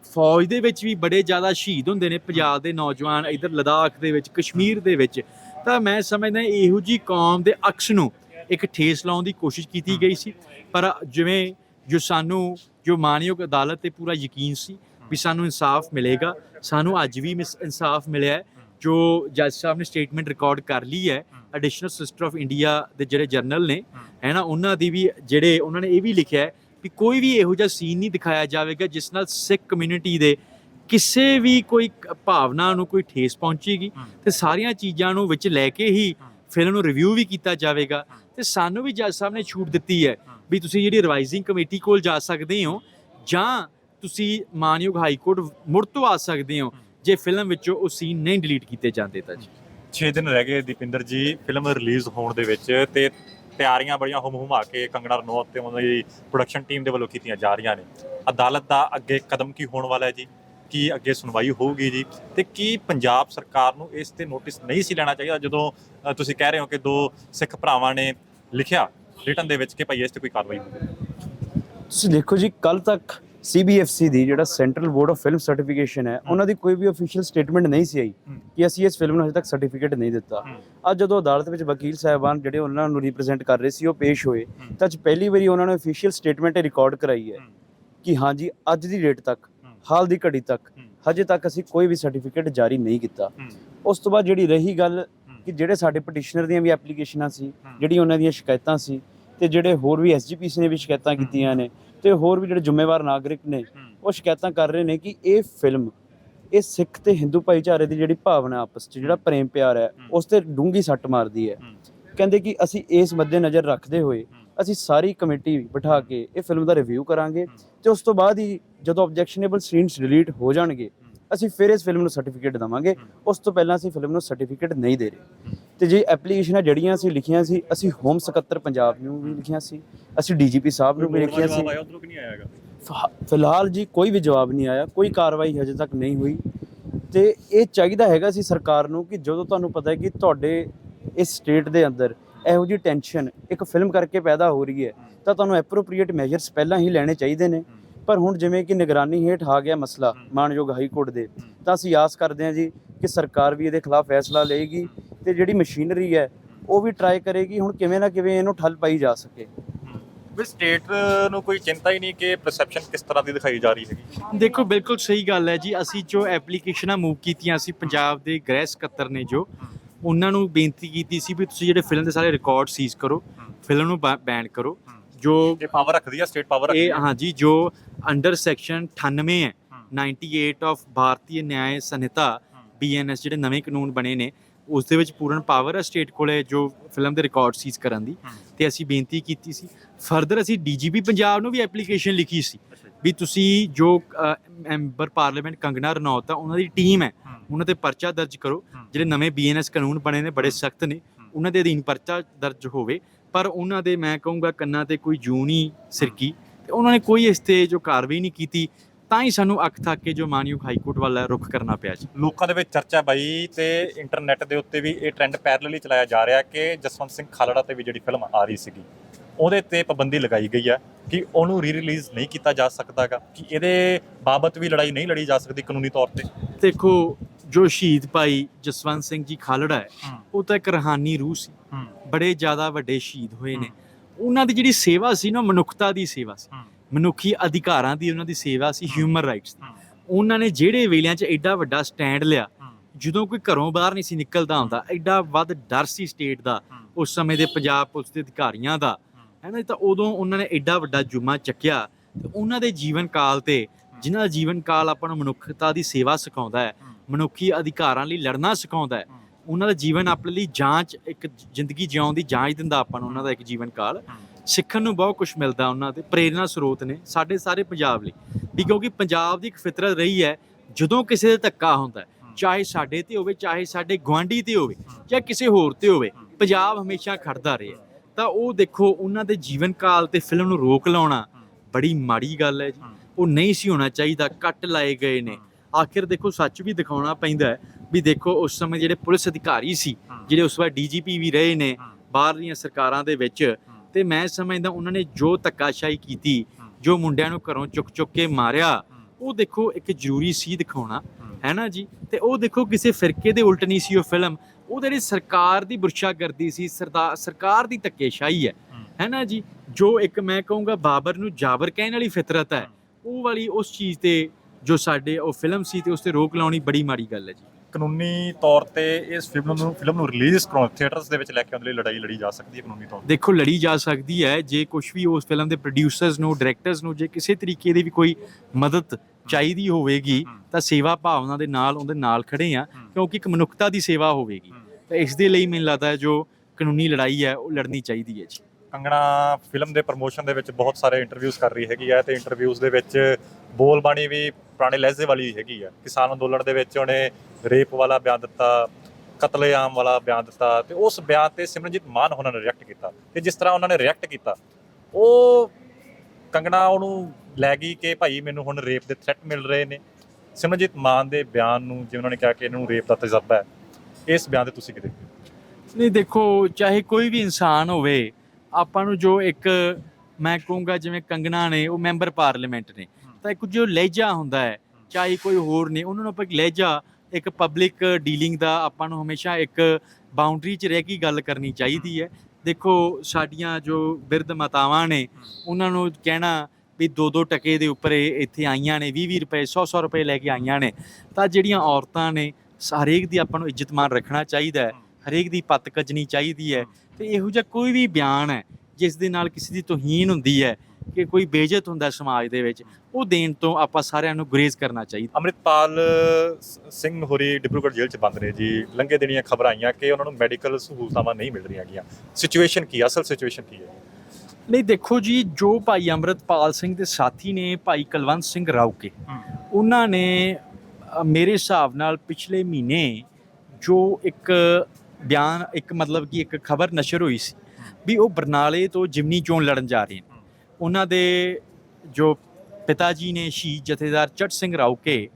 Speaker 1: ਫੌਜ ਦੇ ਵਿੱਚ ਵੀ ਬੜੇ ਜ਼ਿਆਦਾ ਸ਼ਹੀਦ ਹੁੰਦੇ ਨੇ, ਪੰਜਾਬ ਦੇ ਨੌਜਵਾਨ ਇਧਰ ਲਦਾਖ ਦੇ ਵਿੱਚ, ਕਸ਼ਮੀਰ ਦੇ ਵਿੱਚ। ਤਾਂ ਮੈਂ ਸਮਝਦਾ ਇਹੋ ਜੀ ਕੌਮ ਦੇ ਅਕਸ ਨੂੰ ਇੱਕ ਠੇਸ ਲਾਉਣ ਦੀ ਕੋਸ਼ਿਸ਼ ਕੀਤੀ ਗਈ ਸੀ। ਪਰ ਜਿਵੇਂ ਜੋ ਸਾਨੂੰ, ਜੋ ਮਾਨਯੋਗ ਅਦਾਲਤ ਤੇ ਪੂਰਾ ਯਕੀਨ ਸੀ ਵੀ ਸਾਨੂੰ ਇਨਸਾਫ ਮਿਲੇਗਾ, ਸਾਨੂੰ ਅੱਜ ਵੀ ਮਿਸ, ਇਨਸਾਫ ਮਿਲਿਆ ਜੋ ਜੱਜ ਸਾਹਿਬ ਨੇ ਸਟੇਟਮੈਂਟ ਰਿਕਾਰਡ ਕਰ ਲਈ ਹੈ, ਐਡੀਸ਼ਨਲ ਸਿਸਟਰ ਆਫ ਇੰਡੀਆ ਦੇ ਜਿਹੜੇ ਜਰਨਲ ਨੇ, ਹੈ ਨਾ, ਉਹਨਾਂ ਦੀ ਵੀ ਜਿਹੜੇ ਉਹਨਾਂ ਨੇ ਇਹ ਵੀ ਲਿਖਿਆ ਹੈ ਵੀ ਕੋਈ ਵੀ ਇਹੋ ਜਿਹਾ ਸੀਨ ਨਹੀਂ ਦਿਖਾਇਆ ਜਾਵੇਗਾ ਜਿਸ ਨਾਲ ਸਿੱਖ ਕਮਿਊਨਿਟੀ ਦੇ ਕਿਸੇ ਵੀ ਕੋਈ ਕ- ਭਾਵਨਾ ਨੂੰ ਕੋਈ ਠੇਸ ਪਹੁੰਚੇਗੀ ਤੇ ਸਾਰੀਆਂ ਚੀਜ਼ਾਂ ਨੂੰ ਵਿੱਚ ਲੈ ਕੇ ਹੀ ਫਿਲਮ ਨੂੰ ਰਿਵਿਊ ਵੀ ਕੀਤਾ ਜਾਵੇਗਾ ਤੇ ਸਾਨੂੰ ਵੀ ਜੱਜ ਸਾਹਿਬ ਨੇ ਛੂਟ ਦਿੱਤੀ ਹੈ ਵੀ ਤੁਸੀਂ ਜਿਹੜੀ ਰਿਵਾਈਜ਼ਿੰਗ ਕਮੇਟੀ ਕੋਲ ਜਾ ਸਕਦੇ ਹੋ ਜਾਂ ਤੁਸੀਂ ਮਾਨਯੋਗ ਹਾਈ ਕੋਰਟ ਮੁੜ ਤੋਂ ਆ ਸਕਦੇ ਹੋ ਜੇ ਫਿਲਮ ਵਿੱਚੋਂ ਉਹ ਸੀਨ ਨਹੀਂ ਡਿਲੀਟ ਕੀਤੇ ਜਾਂਦੇ ਤਾਂ ਜੀ।
Speaker 2: 6 ਦਿਨ ਰਹਿ ਗਏ ਦੀਪਿੰਦਰ ਜੀ ਫਿਲਮ ਰਿਲੀਜ਼ ਹੋਣ ਦੇ ਵਿੱਚ ਤੇ ਤਿਆਰੀਆਂ ਬੜੀਆਂ ਹੁਮ ਹੁਮਾ ਕੇ ਕੰਗਣਾ ਰਣੌਤ ਤੇ ਉਹਨਾਂ ਦੀ ਪ੍ਰੋਡਕਸ਼ਨ ਟੀਮ ਦੇ ਵੱਲੋਂ ਕੀਤੀਆਂ ਜਾ ਰਹੀਆਂ ਨੇ। ਅਦਾਲਤ ਦਾ ਅੱਗੇ ਕਦਮ ਕੀ ਹੋਣ ਵਾਲਾ ਹੈ ਜੀ? ਕੀ ਅੱਗੇ ਸੁਣਵਾਈ ਹੋਊਗੀ ਜੀ? ਤੇ ਕੀ ਪੰਜਾਬ ਸਰਕਾਰ ਨੂੰ ਇਸ ਤੇ ਨੋਟਿਸ ਨਹੀਂ ਸੀ ਲੈਣਾ ਚਾਹੀਦਾ? ਜਦੋਂ ਤੁਸੀਂ ਕਹਿ ਰਹੇ ਹੋ ਕਿ ਦੋ ਸਿੱਖ ਭਰਾਵਾਂ ਨੇ ਲਿਖਿਆ ਰਿਟਨ ਦੇ ਵਿੱਚ ਕਿ ਭਾਈ ਇਸ ਤੇ ਕੋਈ ਕਾਰਵਾਈ ਹੋਵੇ
Speaker 3: ਤੁਸੀਂ ਦੇਖੋ ਜੀ ਕੱਲ ਤੱਕ CBFC ਦੀ ਜਿਹੜਾ central board of film certification ਹੈ ਉਹਨਾਂ ਦੀ ਕੋਈ ਵੀ ਅਫੀਸ਼ੀਅਲ ਸਟੇਟਮੈਂਟ ਨਹੀਂ ਸੀ ਆਈ। ਕਿ ਅਸੀਂ ਇਸ ਫਿਲਮ ਨੂੰ ਹਜੇ ਤੱਕ ਸਰਟੀਫਿਕੇਟ ਨਹੀਂ ਦਿੱਤਾ। ਅੱਜ ਜਦੋਂ ਅਦਾਲਤ ਵਿੱਚ ਵਕੀਲ ਸਾਹਿਬਾਨ ਜਿਹੜੇ ਉਹਨਾਂ ਨੂੰ ਰਿਪਰੈਜ਼ੈਂਟ ਕਰ ਰਹੇ ਸੀ ਉਹ ਪੇਸ਼ ਹੋਏ। ਤਾਂ ਅੱਜ ਪਹਿਲੀ ਵਾਰੀ ਉਹਨਾਂ ਨੇ ਅਫੀਸ਼ੀਅਲ ਸਟੇਟਮੈਂਟ ਰਿਕਾਰਡ ਕਰਾਈ ਹੈ
Speaker 2: ਹੂੰ।
Speaker 3: ਕਿ ਹਾਂਜੀ ਅੱਜ ਦੀ ਡੇਟ ਤੱਕ। ਹਾਲ ਦੀ ਘੜੀ ਤੱਕ। ਹਜੇ ਤੱਕ ਅਸੀਂ ਕੋਈ ਵੀ ਸਰਟੀਫਿਕੇਟ ਜਾਰੀ ਨਹੀਂ ਕੀਤਾ। ਉਸ ਤੋਂ ਬਾਅਦ ਜਿਹੜੀ ਰਹੀ ਗੱਲ। ਕਿ ਜਿਹੜੇ ਸਾਡੇ ਪਟੀਸ਼ਨਰ ਦੀਆਂ ਵੀ ਐਪਲੀਕੇਸ਼ਨਾਂ ਸੀ। ਜਿਹੜੀ ਉਹਨਾਂ ਦੀਆਂ ਸ਼ਿਕਾਇਤਾਂ ਸੀ ਤੇ ਜਿਹੜੇ ਹੋਰ ਵੀ ਐਸਜੀਪੀਸੀ ਨੇ ਵੀ ਸ਼ਿਕਾਇਤਾਂ ਕੀਤੀਆਂ ਨੇ ਤੇ ਹੋਰ ਵੀ ਜਿਹੜੇ ਜ਼ਿੰਮੇਵਾਰ ਨਾਗਰਿਕ ਨੇ ਉਹ ਸ਼ਿਕਾਇਤਾਂ ਕਰ ਰਹੇ ਨੇ ਕਿ ਇਹ ਫਿਲਮ ਇਹ ਸਿੱਖ ਤੇ ਹਿੰਦੂ ਭਾਈਚਾਰੇ ਦੀ ਜਿਹੜੀ ਭਾਵਨਾ ਆਪਸ 'ਚ ਜਿਹੜਾ ਪ੍ਰੇਮ ਪਿਆਰ ਹੈ। ਉਸ ਤੇ ਡੂੰਗੀ ਸੱਟ ਮਾਰਦੀ ਹੂੰ। ਕਹਿੰਦੇ ਕਿ ਅਸੀਂ ਇਸ ਮੱਦੇ ਨਜ਼ਰ ਰੱਖਦੇ ਹੋਏ ਅਸੀਂ ਸਾਰੀ ਕਮੇਟੀ ਬਿਠਾ ਕੇ ਇਹ ਫਿਲਮ ਦਾ ਰਿਵਿਊ ਕਰਾਂਗੇ ਤੇ ਉਸ ਤੋਂ ਬਾਅਦ ਹੀ ਜਦੋਂ ਆਬਜੈਕਸ਼ਨੇਬਲ ਸੀਨਸ ਡਿਲੀਟ ਹੋ ਜਾਣਗੇ ਅਸੀਂ ਫਿਰ ਇਸ ਫਿਲਮ ਨੂੰ ਸਰਟੀਫਿਕੇਟ ਦਵਾਂਗੇ। ਉਸ ਤੋਂ ਪਹਿਲਾਂ ਅਸੀਂ ਫਿਲਮ ਨੂੰ ਸਰਟੀਫਿਕੇਟ ਨਹੀਂ ਦੇ ਰਹੇ। ਤੇ ਜੇ ਐਪਲੀਕੇਸ਼ਨਾਂ ਜਿਹੜੀਆਂ ਅਸੀਂ ਲਿਖੀਆਂ ਸੀ ਅਸੀਂ ਹੋਮ ਸਕੱਤਰ ਪੰਜਾਬ ਨੂੰ ਵੀ ਲਿਖੀਆਂ ਸੀ ਅਸੀਂ ਡੀਜੀਪੀ ਸਾਹਿਬ ਨੂੰ ਵੀ ਲਿਖੀਆਂ ਸੀ। ਫਿਲਹਾਲ ਜੀ ਕੋਈ ਵੀ ਜਵਾਬ ਨਹੀਂ ਆਇਆ ਕੋਈ ਕਾਰਵਾਈ ਹਜੇ ਤੱਕ ਨਹੀਂ ਹੋਈ। ਤੇ ਇਹ ਚਾਹੀਦਾ ਹੈਗਾ ਸੀ ਸਰਕਾਰ ਨੂੰ ਕਿ ਜਦੋਂ ਤੁਹਾਨੂੰ ਪਤਾ ਹੈ ਕਿ ਤੁਹਾਡੇ ਇਸ ਸਟੇਟ ਦੇ ਅੰਦਰ ਇਹੋ ਜਿਹੀ ਟੈਨਸ਼ਨ ਇੱਕ ਫਿਲਮ ਕਰਕੇ ਪੈਦਾ ਹੋ ਰਹੀ ਹੈ ਤਾਂ ਤੁਹਾਨੂੰ ਐਪਰੋਪ੍ਰੀਏਟ ਮੈਜਰਸ ਪਹਿਲਾਂ ਹੀ ਲੈਣੇ ਚਾਹੀਦੇ ਨੇ। ਪਰ ਹੁਣ ਜਿਵੇਂ ਕਿ ਨਿਗਰਾਨੀ ਹੇਠ ਆ ਗਿਆ ਮਸਲਾ ਮਾਨਯੋਗ ਹਾਈ ਕੋਰਟ ਦੇ ਤਾਂ ਅਸੀਂ ਆਸ ਕਰਦੇ ਹਾਂ ਜੀ ਕਿ ਸਰਕਾਰ ਵੀ ਇਹਦੇ ਖਿਲਾਫ ਫੈਸਲਾ ਲਏਗੀ ਤੇ ਜਿਹੜੀ ਮਸ਼ੀਨਰੀ ਹੈ ਉਹ ਵੀ ਟਰਾਈ ਕਰੇਗੀ ਹੁਣ ਕਿਵੇਂ ਨਾ ਕਿਵੇਂ ਇਹਨੂੰ ਠੱਲ ਪਾਈ ਜਾ ਸਕੇ।
Speaker 2: ਵੀ ਸਟੇਟ ਨੂੰ ਕੋਈ ਚਿੰਤਾ ਹੀ ਨਹੀਂ ਕਿ ਪਰਸੈਪਸ਼ਨ ਕਿਸ ਤਰ੍ਹਾਂ ਦੀ ਦਿਖਾਈ ਜਾ ਰਹੀ ਹੈਗੀ?
Speaker 1: ਦੇਖੋ ਬਿਲਕੁਲ ਸਹੀ ਗੱਲ ਹੈ ਜੀ। ਅਸੀਂ ਜੋ ਐਪਲੀਕੇਸ਼ਨਾਂ ਮੂਵ ਕੀਤੀਆਂ ਸੀ ਪੰਜਾਬ ਦੇ ਗ੍ਰਹਿ ਸਕੱਤਰ ਨੇ ਜੋ ਉਹਨਾਂ ਨੂੰ ਬੇਨਤੀ ਕੀਤੀ ਸੀ ਵੀ ਤੁਸੀਂ ਜਿਹੜੇ ਫਿਲਮ ਦੇ ਸਾਰੇ ਰਿਕਾਰਡ ਸੀਜ਼ ਕਰੋ ਫਿਲਮ ਨੂੰ ਬੈਨ ਕਰੋ। ਜੋ
Speaker 2: ਇਹ ਪਾਵਰ ਰੱਖਦੀ ਆ ਸਟੇਟ ਪਾਵਰ ਰੱਖਦੀ
Speaker 1: ਇਹ
Speaker 2: ਆ।
Speaker 1: ਹਾਂਜੀ ਜੋ ਅੰਡਰ ਸੈਕਸ਼ਨ 98 ਹੈ। 98 of Bharatiya Nyaya Samhita BNS ਜਿਹੜੇ ਨਵੇਂ ਕਾਨੂੰਨ ਬਣੇ ਨੇ ਉਸ ਦੇ ਵਿੱਚ ਪੂਰਨ ਪਾਵਰ ਹੈ ਸਟੇਟ ਕੋਲੇ ਜੋ ਫਿਲਮ ਦੇ ਰਿਕਾਰਡ ਸੀਜ਼ ਕਰਨ ਦੀ। ਤੇ ਅਸੀਂ ਬੇਨਤੀ ਕੀਤੀ ਸੀ। ਫਰਦਰ ਅਸੀਂ ਡੀਜੀਪੀ ਪੰਜਾਬ ਨੂੰ ਵੀ ਐਪਲੀਕੇਸ਼ਨ ਲਿਖੀ ਸੀ ਵੀ ਤੁਸੀਂ ਜੋ ਮੈਂਬਰ ਪਾਰਲੀਮੈਂਟ ਕੰਗਨਾ ਰਣੌਤ ਆ ਉਹਨਾਂ ਦੀ ਟੀਮ ਹੈ। ਉਹਨਾਂ ਤੇ ਪਰਚਾ ਦਰਜ ਕਰੋ। ਜਿਹੜੇ ਨਵੇਂ ਬੀਐਨਐਸ ਕਾਨੂੰਨ ਬਣੇ ਨੇ ਬੜੇ ਸਖਤ ਨੇ ਉਹਨਾਂ ਦੇ ਅਧੀਨ ਪਰਚਾ ਦਰਜ ਹੋਵੇ। ਪਰ ਉਹਨਾਂ ਦੇ ਮੈਂ ਕਹੂੰਗਾ ਕੰਨਾਂ ਤੇ ਕੋਈ ਜੂੰ ਨਹੀਂ ਸਿਰਕੀ। ਤੇ ਉਹਨਾਂ ਨੇ ਕੋਈ ਇਸ ਤੇ ਜੋ ਕਾਰਵਾਈ ਨਹੀਂ ਕੀਤੀ ਤਾਂ ਹੀ ਸਾਨੂੰ ਅੱਖ ਥੱਕ ਕੇ ਜੋ ਮਾਨਯੋਗ ਹਾਈ ਕੋਰਟ ਵੱਲ ਰੁਖ ਕਰਨਾ ਪਿਆ ਜੀ।
Speaker 2: ਲੋਕਾਂ ਦੇ ਵਿੱਚ ਚਰਚਾ ਬਾਈ ਤੇ ਇੰਟਰਨੈਟ ਦੇ ਉੱਤੇ ਵੀ ਇਹ ਟ੍ਰੈਂਡ ਪੈਰਲਲੀ ਚਲਾਇਆ ਜਾ ਰਿਹਾ ਕਿ ਜਸਵੰਤ ਸਿੰਘ ਖਾਲੜਾ ਤੇ ਵੀ ਜਿਹੜੀ ਫਿਲਮ ਆ ਰਹੀ ਸੀਗੀ ਉਹਦੇ ਤੇ ਪਾਬੰਦੀ ਲਗਾਈ ਗਈ ਹੈ ਕਿ ਉਹਨੂੰ ਰੀ ਰਿਲੀਜ਼ ਨਹੀਂ ਕੀਤਾ ਜਾ ਸਕਦਾਗਾ ਕਿ ਇਹਦੇ ਬਾਬਤ ਵੀ ਲੜਾਈ ਨਹੀਂ ਲੜੀ ਜਾ ਸਕਦੀ ਕਾਨੂੰਨੀ ਤੌਰ ਤੇ।
Speaker 1: ਦੇਖੋ ਜੋ ਸ਼ਹੀਦ ਭਾਈ ਜਸਵੰਤ ਸਿੰਘ ਜੀ ਖਾਲੜਾ ਹੈ
Speaker 2: ਹੂੰ।
Speaker 1: ਉਹ ਤਾਂ ਇੱਕ ਰਹਾਨੀ ਰੂਹ ਸੀ।
Speaker 2: ਹੂੰ।
Speaker 1: ਬੜੇ ਜ਼ਿਆਦਾ ਵੱਡੇ ਸ਼ਹੀਦ ਹੋਏ ਨੇ। ਉਹਨਾਂ ਦੀ ਜਿਹੜੀ ਸੇਵਾ ਸੀ ਨਾ ਮਨੁੱਖਤਾ ਦੀ ਸੇਵਾ ਸੀ। ਮਨੁੱਖੀ ਅਧਿਕਾਰਾਂ ਦੀ ਉਹਨਾਂ ਦੀ ਸੇਵਾ ਸੀ ਹਿਊਮਨ ਰਾਈਟਸ। ਉਹਨਾਂ ਨੇ ਜਿਹੜੇ ਵੇਲਿਆਂ 'ਚ ਐਡਾ ਵੱਡਾ ਸਟੈਂਡ ਲਿਆ। ਜਦੋਂ ਕੋਈ ਘਰੋਂ ਬਾਹਰ ਨਹੀਂ ਸੀ ਨਿਕਲਦਾ ਹੁੰਦਾ ਐਡਾ ਵੱਧ ਡਰ ਸੀ ਸਟੇਟ ਦਾ। ਉਸ ਸਮੇਂ ਦੇ ਪੰਜਾਬ ਪੁਲਿਸ ਦੇ ਅਧਿਕਾਰੀਆਂ ਦਾ। ਹੈ। ਨਾ ਤਾਂ ਉਦੋਂ ਉਹਨਾਂ ਨੇ ਐਡਾ ਵੱਡਾ ਜੁਮਾ ਚੱਕਿਆ ਤੇ ਉਹਨਾਂ ਦੇ ਜੀਵਨ ਕਾਲ ਤੇ ਜਿਨ੍ਹਾਂ ਦਾ ਜੀਵਨ ਕਾਲ ਆਪਾਂ ਨੂੰ ਮਨੁੱਖਤਾ ਦੀ ਸੇਵਾ ਸਿਖਾਉਂਦਾ ਹੈ ਮਨੁੱਖੀ ਅਧਿਕਾਰਾਂ ਲਈ ਲੜਨਾ ਸਿਖਾਉਂਦਾ ਹੈ। ਉਹਨਾਂ ਦਾ ਜੀਵਨ ਆਪਣੇ ਲਈ ਜਾਂਚ ਇੱਕ ਜ਼ਿੰਦਗੀ ਜਿਉਣ ਦੀ ਜਾਂਚ ਦਿੰਦਾ ਆਪਾਂ ਨੂੰ ਉਹਨਾਂ ਦਾ ਇੱਕ ਜੀਵਨ ਕਾਲ। ਸਿੱਖਣ ਨੂੰ ਬਹੁਤ ਕੁਝ ਮਿਲਦਾ ਉਹਨਾਂ ਦੇ ਪ੍ਰੇਰਣਾ ਸਰੋਤ ਨੇ ਸਾਡੇ ਸਾਰੇ ਪੰਜਾਬ ਲਈ। ਵੀ ਕਿਉਂਕਿ ਪੰਜਾਬ ਦੀ ਇੱਕ ਫਿਤਰਤ ਰਹੀ ਹੈ ਜਦੋਂ ਕਿਸੇ ਦੇ ਧੱਕਾ ਹੁੰਦਾ ਚਾਹੇ ਸਾਡੇ ਤੇ ਹੋਵੇ ਚਾਹੇ ਸਾਡੇ ਗੁਆਂਢੀ ਤੇ ਹੋਵੇ ਜਾਂ ਕਿਸੇ ਹੋਰ ਤੇ ਹੋਵੇ ਪੰਜਾਬ ਹਮੇਸ਼ਾ ਖੜਦਾ ਰਿਹਾ। ਤਾਂ ਉਹ ਦੇਖੋ ਉਹਨਾਂ ਦੇ ਜੀਵਨ ਕਾਲ ਤੇ ਫਿਲਮ ਨੂੰ ਰੋਕ ਲਾਉਣਾ ਬੜੀ ਮਾੜੀ ਗੱਲ ਹੈ ਜੀ। ਉਹ ਨਹੀਂ ਸੀ ਹੋਣਾ ਚਾਹੀਦਾ ਕੱਟ ਲਾਏ ਗਏ ਨੇ। ਆਖਿਰ ਦੇਖੋ ਸੱਚ ਵੀ ਦਿਖਾਉਣਾ ਪੈਂਦਾ ਹੈ ਵੀ ਦੇਖੋ ਉਸ ਸਮੇਂ ਜਿਹੜੇ ਪੁਲਿਸ ਅਧਿਕਾਰੀ ਸੀ ਜਿਹੜੇ ਉਸ ਵਾਰ ਡੀਜੀਪੀ ਵੀ ਰਹੇ ਨੇ ਬਾਹਰਲੀਆਂ ਸਰਕਾਰਾਂ ਦੇ ਵਿੱਚ ਤੇ ਮੈਂ ਸਮਝਦਾ ਉਹਨਾਂ ਨੇ ਜੋ ਧੱਕਾਸ਼ਾਹੀ ਕੀਤੀ ਜੋ ਮੁੰਡਿਆਂ ਨੂੰ ਘਰੋਂ ਚੁੱਕ ਚੁੱਕ ਕੇ ਮਾਰਿਆ ਉਹ ਦੇਖੋ ਇੱਕ ਜ਼ਰੂਰੀ ਸੀ ਦਿਖਾਉਣਾ ਹੈ। ਨਾ ਜੀ? ਤੇ ਉਹ ਦੇਖੋ ਕਿਸੇ ਫਿਰਕੇ ਦੇ ਉਲਟ ਨਹੀਂ ਸੀ ਉਹ ਫਿਲਮ ਉਹ ਜਿਹੜੀ ਸਰਕਾਰ ਦੀ ਬੁਰਸ਼ਾਗਰਦੀ ਸੀ ਸਰਦਾਰ ਸਰਕਾਰ ਦੀ ਧੱਕੇਸ਼ਾਹੀ ਹੈ ਹੈ। ਨਾ ਜੀ? ਜੋ ਇੱਕ ਮੈਂ ਕਹੂੰਗਾ ਬਾਬਰ ਨੂੰ ਜਾਬਰ ਕਹਿਣ ਵਾਲੀ ਫਿਤਰਤ ਹੈ। ਉਹ ਵਾਲੀ ਉਸ ਚੀਜ਼ ਤੇ ਜੋ ਸਾਡੇ ਉਹ ਫਿਲਮ ਸੀ ਤੇ ਉਸ ਤੇ ਰੋਕ ਲਾਉਣੀ ਬੜੀ ਮਾੜੀ ਗੱਲ ਹੈ ਜੀ।
Speaker 2: ਕਾਨੂੰਨੀ ਤੌਰ ਤੇ ਇਸ ਫਿਲਮ ਨੂੰ ਫਿਲਮ ਨੂੰ ਰਿਲੀਜ਼ ਕਰਾਉਣ ਥੀਏਟਰਸ ਦੇ ਵਿੱਚ ਲੈ ਕੇ ਆਉਣ ਲਈ ਲੜਾਈ ਲੜੀ ਜਾ ਸਕਦੀ ਹੈ ਕਾਨੂੰਨੀ ਤੌਰ ਤੇ।
Speaker 1: ਦੇਖੋ ਲੜੀ ਜਾ ਸਕਦੀ ਹੈ। ਜੇ ਕੁਝ ਵੀ ਉਸ ਫਿਲਮ ਦੇ ਪ੍ਰੋਡਿਊਸਰਸ ਨੂੰ ਡਾਇਰੈਕਟਰਸ ਨੂੰ ਜੇ ਕਿਸੇ ਤਰੀਕੇ ਦੀ ਵੀ ਕੋਈ ਮਦਦ ਚਾਹੀਦੀ ਹੋਵੇਗੀ ਤਾਂ ਸੇਵਾ ਭਾਵਨਾ ਦੇ ਨਾਲ ਉਹਦੇ ਨਾਲ ਖੜੇ ਆ ਕਿਉਂਕਿ ਇੱਕ ਮਨੁੱਖਤਾ ਦੀ ਸੇਵਾ ਹੋਵੇਗੀ। ਤਾਂ ਇਸ ਦੇ ਲਈ ਮੈਨੂੰ ਲੱਗਦਾ ਹੈ ਜੋ ਕਾਨੂੰਨੀ ਲੜਾਈ ਹੈ ਉਹ ਲੜਨੀ ਚਾਹੀਦੀ ਹੈ ਜੀ।
Speaker 2: ਕੰਗਣਾ ਫਿਲਮ ਦੇ ਪ੍ਰੋਮੋਸ਼ਨ ਦੇ ਵਿੱਚ ਬਹੁਤ ਸਾਰੇ ਇੰਟਰਵਿਊਜ਼ ਕਰ ਰਹੀ ਹੈਗੀ ਹੈ ਤੇ ਇੰਟਰਵਿਊਜ਼ ਦੇ ਵਿੱਚ ਬੋਲਬਾਣੀ ਵੀ ਪੁਰਾਣੇ ਲਹਿਜ਼ੇ ਵਾਲੀ ਹੈਗੀ ਹੈ। ਕਿਸਾਨ ਅੰਦੋਲਨ ਦੇ ਵਿੱਚ ਉਹਨੇ ਰੇਪ ਵਾਲਾ ਬਿਆਨ ਦਿੱਤਾ, ਕਤਲੇਆਮ ਵਾਲਾ ਬਿਆਨ ਦਿੱਤਾ ਤੇ ਉਸ ਬਿਆਨ ਤੇ ਸਿਮਰਨਜੀਤ ਮਾਨ ਉਹਨਾਂ ਨੇ ਰਿਐਕਟ ਕੀਤਾ ਤੇ ਜਿਸ ਤਰ੍ਹਾਂ ਉਹਨਾਂ ਨੇ ਰਿਐਕਟ ਕੀਤਾ, ਉਹ ਕੰਗਣਾ ਉਹਨੂੰ ਲੈ ਗਈ ਕਿ ਭਾਈ ਮੈਨੂੰ ਹੁਣ ਰੇਪ ਦੇ ਥ੍ਰੈਟ ਮਿਲ ਰਹੇ ਨੇ। ਸਿਮਰਨਜੀਤ ਮਾਨ ਦੇ ਬਿਆਨ ਨੂੰ ਜਿਵੇਂ ਉਹਨਾਂ ਨੇ ਕਿਹਾ ਕਿ ਇਹਨਾਂ ਨੂੰ ਰੇਪ ਦਾ ਤਜਰਬਾ ਹੈ, ਇਸ ਬਿਆਨ ਤੇ ਤੁਸੀਂ ਕੀ ਦੇਖਦੇ
Speaker 1: ਨਹੀਂ, ਦੇਖੋ, ਚਾਹੇ ਕੋਈ ਵੀ ਇਨਸਾਨ ਹੋਵੇ, ਆਪਾਂ ਨੂੰ ਜੋ ਇੱਕ ਮੈਂ ਕਹੂੰਗਾ ਜਿਵੇਂ ਕੰਗਣਾ ਨੇ, ਉਹ ਮੈਂਬਰ ਪਾਰਲੀਮੈਂਟ ਨੇ, ਤਾਂ ਇੱਕ ਜੋ ਲਹਿਜਾ ਹੁੰਦਾ ਹੈ, ਚਾਹੇ ਕੋਈ ਹੋਰ ਨੇ, ਉਹਨਾਂ ਨੂੰ ਆਪਾਂ ਇੱਕ ਲਹਿਜਾ ਇੱਕ ਪਬਲਿਕ ਡੀਲਿੰਗ ਦਾ ਆਪਾਂ ਨੂੰ ਹਮੇਸ਼ਾ ਇੱਕ ਬਾਉਂਡਰੀ 'ਚ ਰਹਿ ਕੇ ਗੱਲ ਕਰਨੀ ਚਾਹੀਦੀ ਹੈ। ਦੇਖੋ, ਸਾਡੀਆਂ ਜੋ ਬਿਰਧ ਮਾਤਾਵਾਂ ਨੇ, ਉਹਨਾਂ ਨੂੰ ਕਹਿਣਾ ਵੀ ਦੋ ਦੋ ਟਕੇ ਦੇ ਉੱਪਰ ਇੱਥੇ ਆਈਆਂ ਨੇ 20 20 ਰੁਪਏ 100 100 ਰੁਪਏ ਲੈ ਕੇ ਆਈਆਂ ਨੇ। ਤਾਂ ਜਿਹੜੀਆਂ ਔਰਤਾਂ ਨੇ, ਸ- ਹਰੇਕ ਦੀ ਆਪਾਂ ਨੂੰ ਇੱਜ਼ਤ ਮਾਨ ਰੱਖਣਾ ਚਾਹੀਦਾ ਹੈ, ਹਰੇਕ ਦੀ ਪੱਤ ਕੱਜਣੀ ਚਾਹੀਦੀ ਹੈ। ਤੇ ਇਹੋ ਜਿਹਾ ਕੋਈ ਵੀ ਬਿਆਨ ਹੈ, ਜਿਸ ਦੇ ਨਾਲ ਕਿਸੇ ਦੀ ਤੋਹੀਨ ਹੁੰਦੀ ਹੈ ਕਿ ਕੋਈ ਬੇਇੱਜ਼ਤ ਹੁੰਦਾ ਸਮਾਜ ਦੇ ਵਿੱਚ ਉਹ ਦੇਣ ਤੋਂ ਆਪਾਂ ਸਾਰਿਆਂ ਨੂੰ ਗੁਰੇਜ਼ ਕਰਨਾ ਚਾਹੀਦਾ।
Speaker 2: ਅੰਮ੍ਰਿਤਪਾਲ ਸਿੰਘ ਹੋਰੀ ਡਿਬਰੂਗੜ੍ਹ ਜੇਲ੍ਹ 'ਚ ਬੰਦ ਨੇ ਜੀ। ਲੰਘੇ ਦਿਨੀਆਂ ਖਬਰਾਂ ਆਈਆਂ ਕਿ ਉਹਨਾਂ ਨੂੰ ਮੈਡੀਕਲ ਸਹੂਲਤਾਂ ਨਹੀਂ ਮਿਲ ਰਹੀਆਂ ਹੈਗੀਆਂ ਸਿਚੁਏਸ਼ਨ ਕੀ ਅਸਲ ਸਿਚੁਏਸ਼ਨ ਕੀ ਹੈ
Speaker 1: ਨਹੀਂ ਦੇਖੋ ਜੀ ਜੋ ਭਾਈ ਅੰਮ੍ਰਿਤਪਾਲ ਸਿੰਘ ਦੇ ਸਾਥੀ ਨੇ ਭਾਈ ਕੁਲਵੰਤ ਸਿੰਘ ਰਾਉਕੇ ਉਹਨਾਂ ਨੇ ਮੇਰੇ ਹਿਸਾਬ ਨਾਲ ਪਿਛਲੇ ਮਹੀਨੇ ਜੋ ਇੱਕ ਬਿਆਨ ਇੱਕ ਮਤਲਬ ਕਿ ਇੱਕ ਖਬਰ ਨਸ਼ਰ ਹੋਈ ਸੀ ਵੀ ਉਹ ਬਰਨਾਲੇ ਤੋਂ ਜਿਮਨੀ ਚੋਣ ਲੜਨ ਜਾ ਰਹੇ ਨੇ। ਉਹਨਾਂ ਦੇ ਜੋ ਪਿਤਾ ਜੀ ਨੇ ਸ਼ਹੀਦ ਜਥੇਦਾਰ ਚਟ ਸਿੰਘ ਰਾਉਕੇ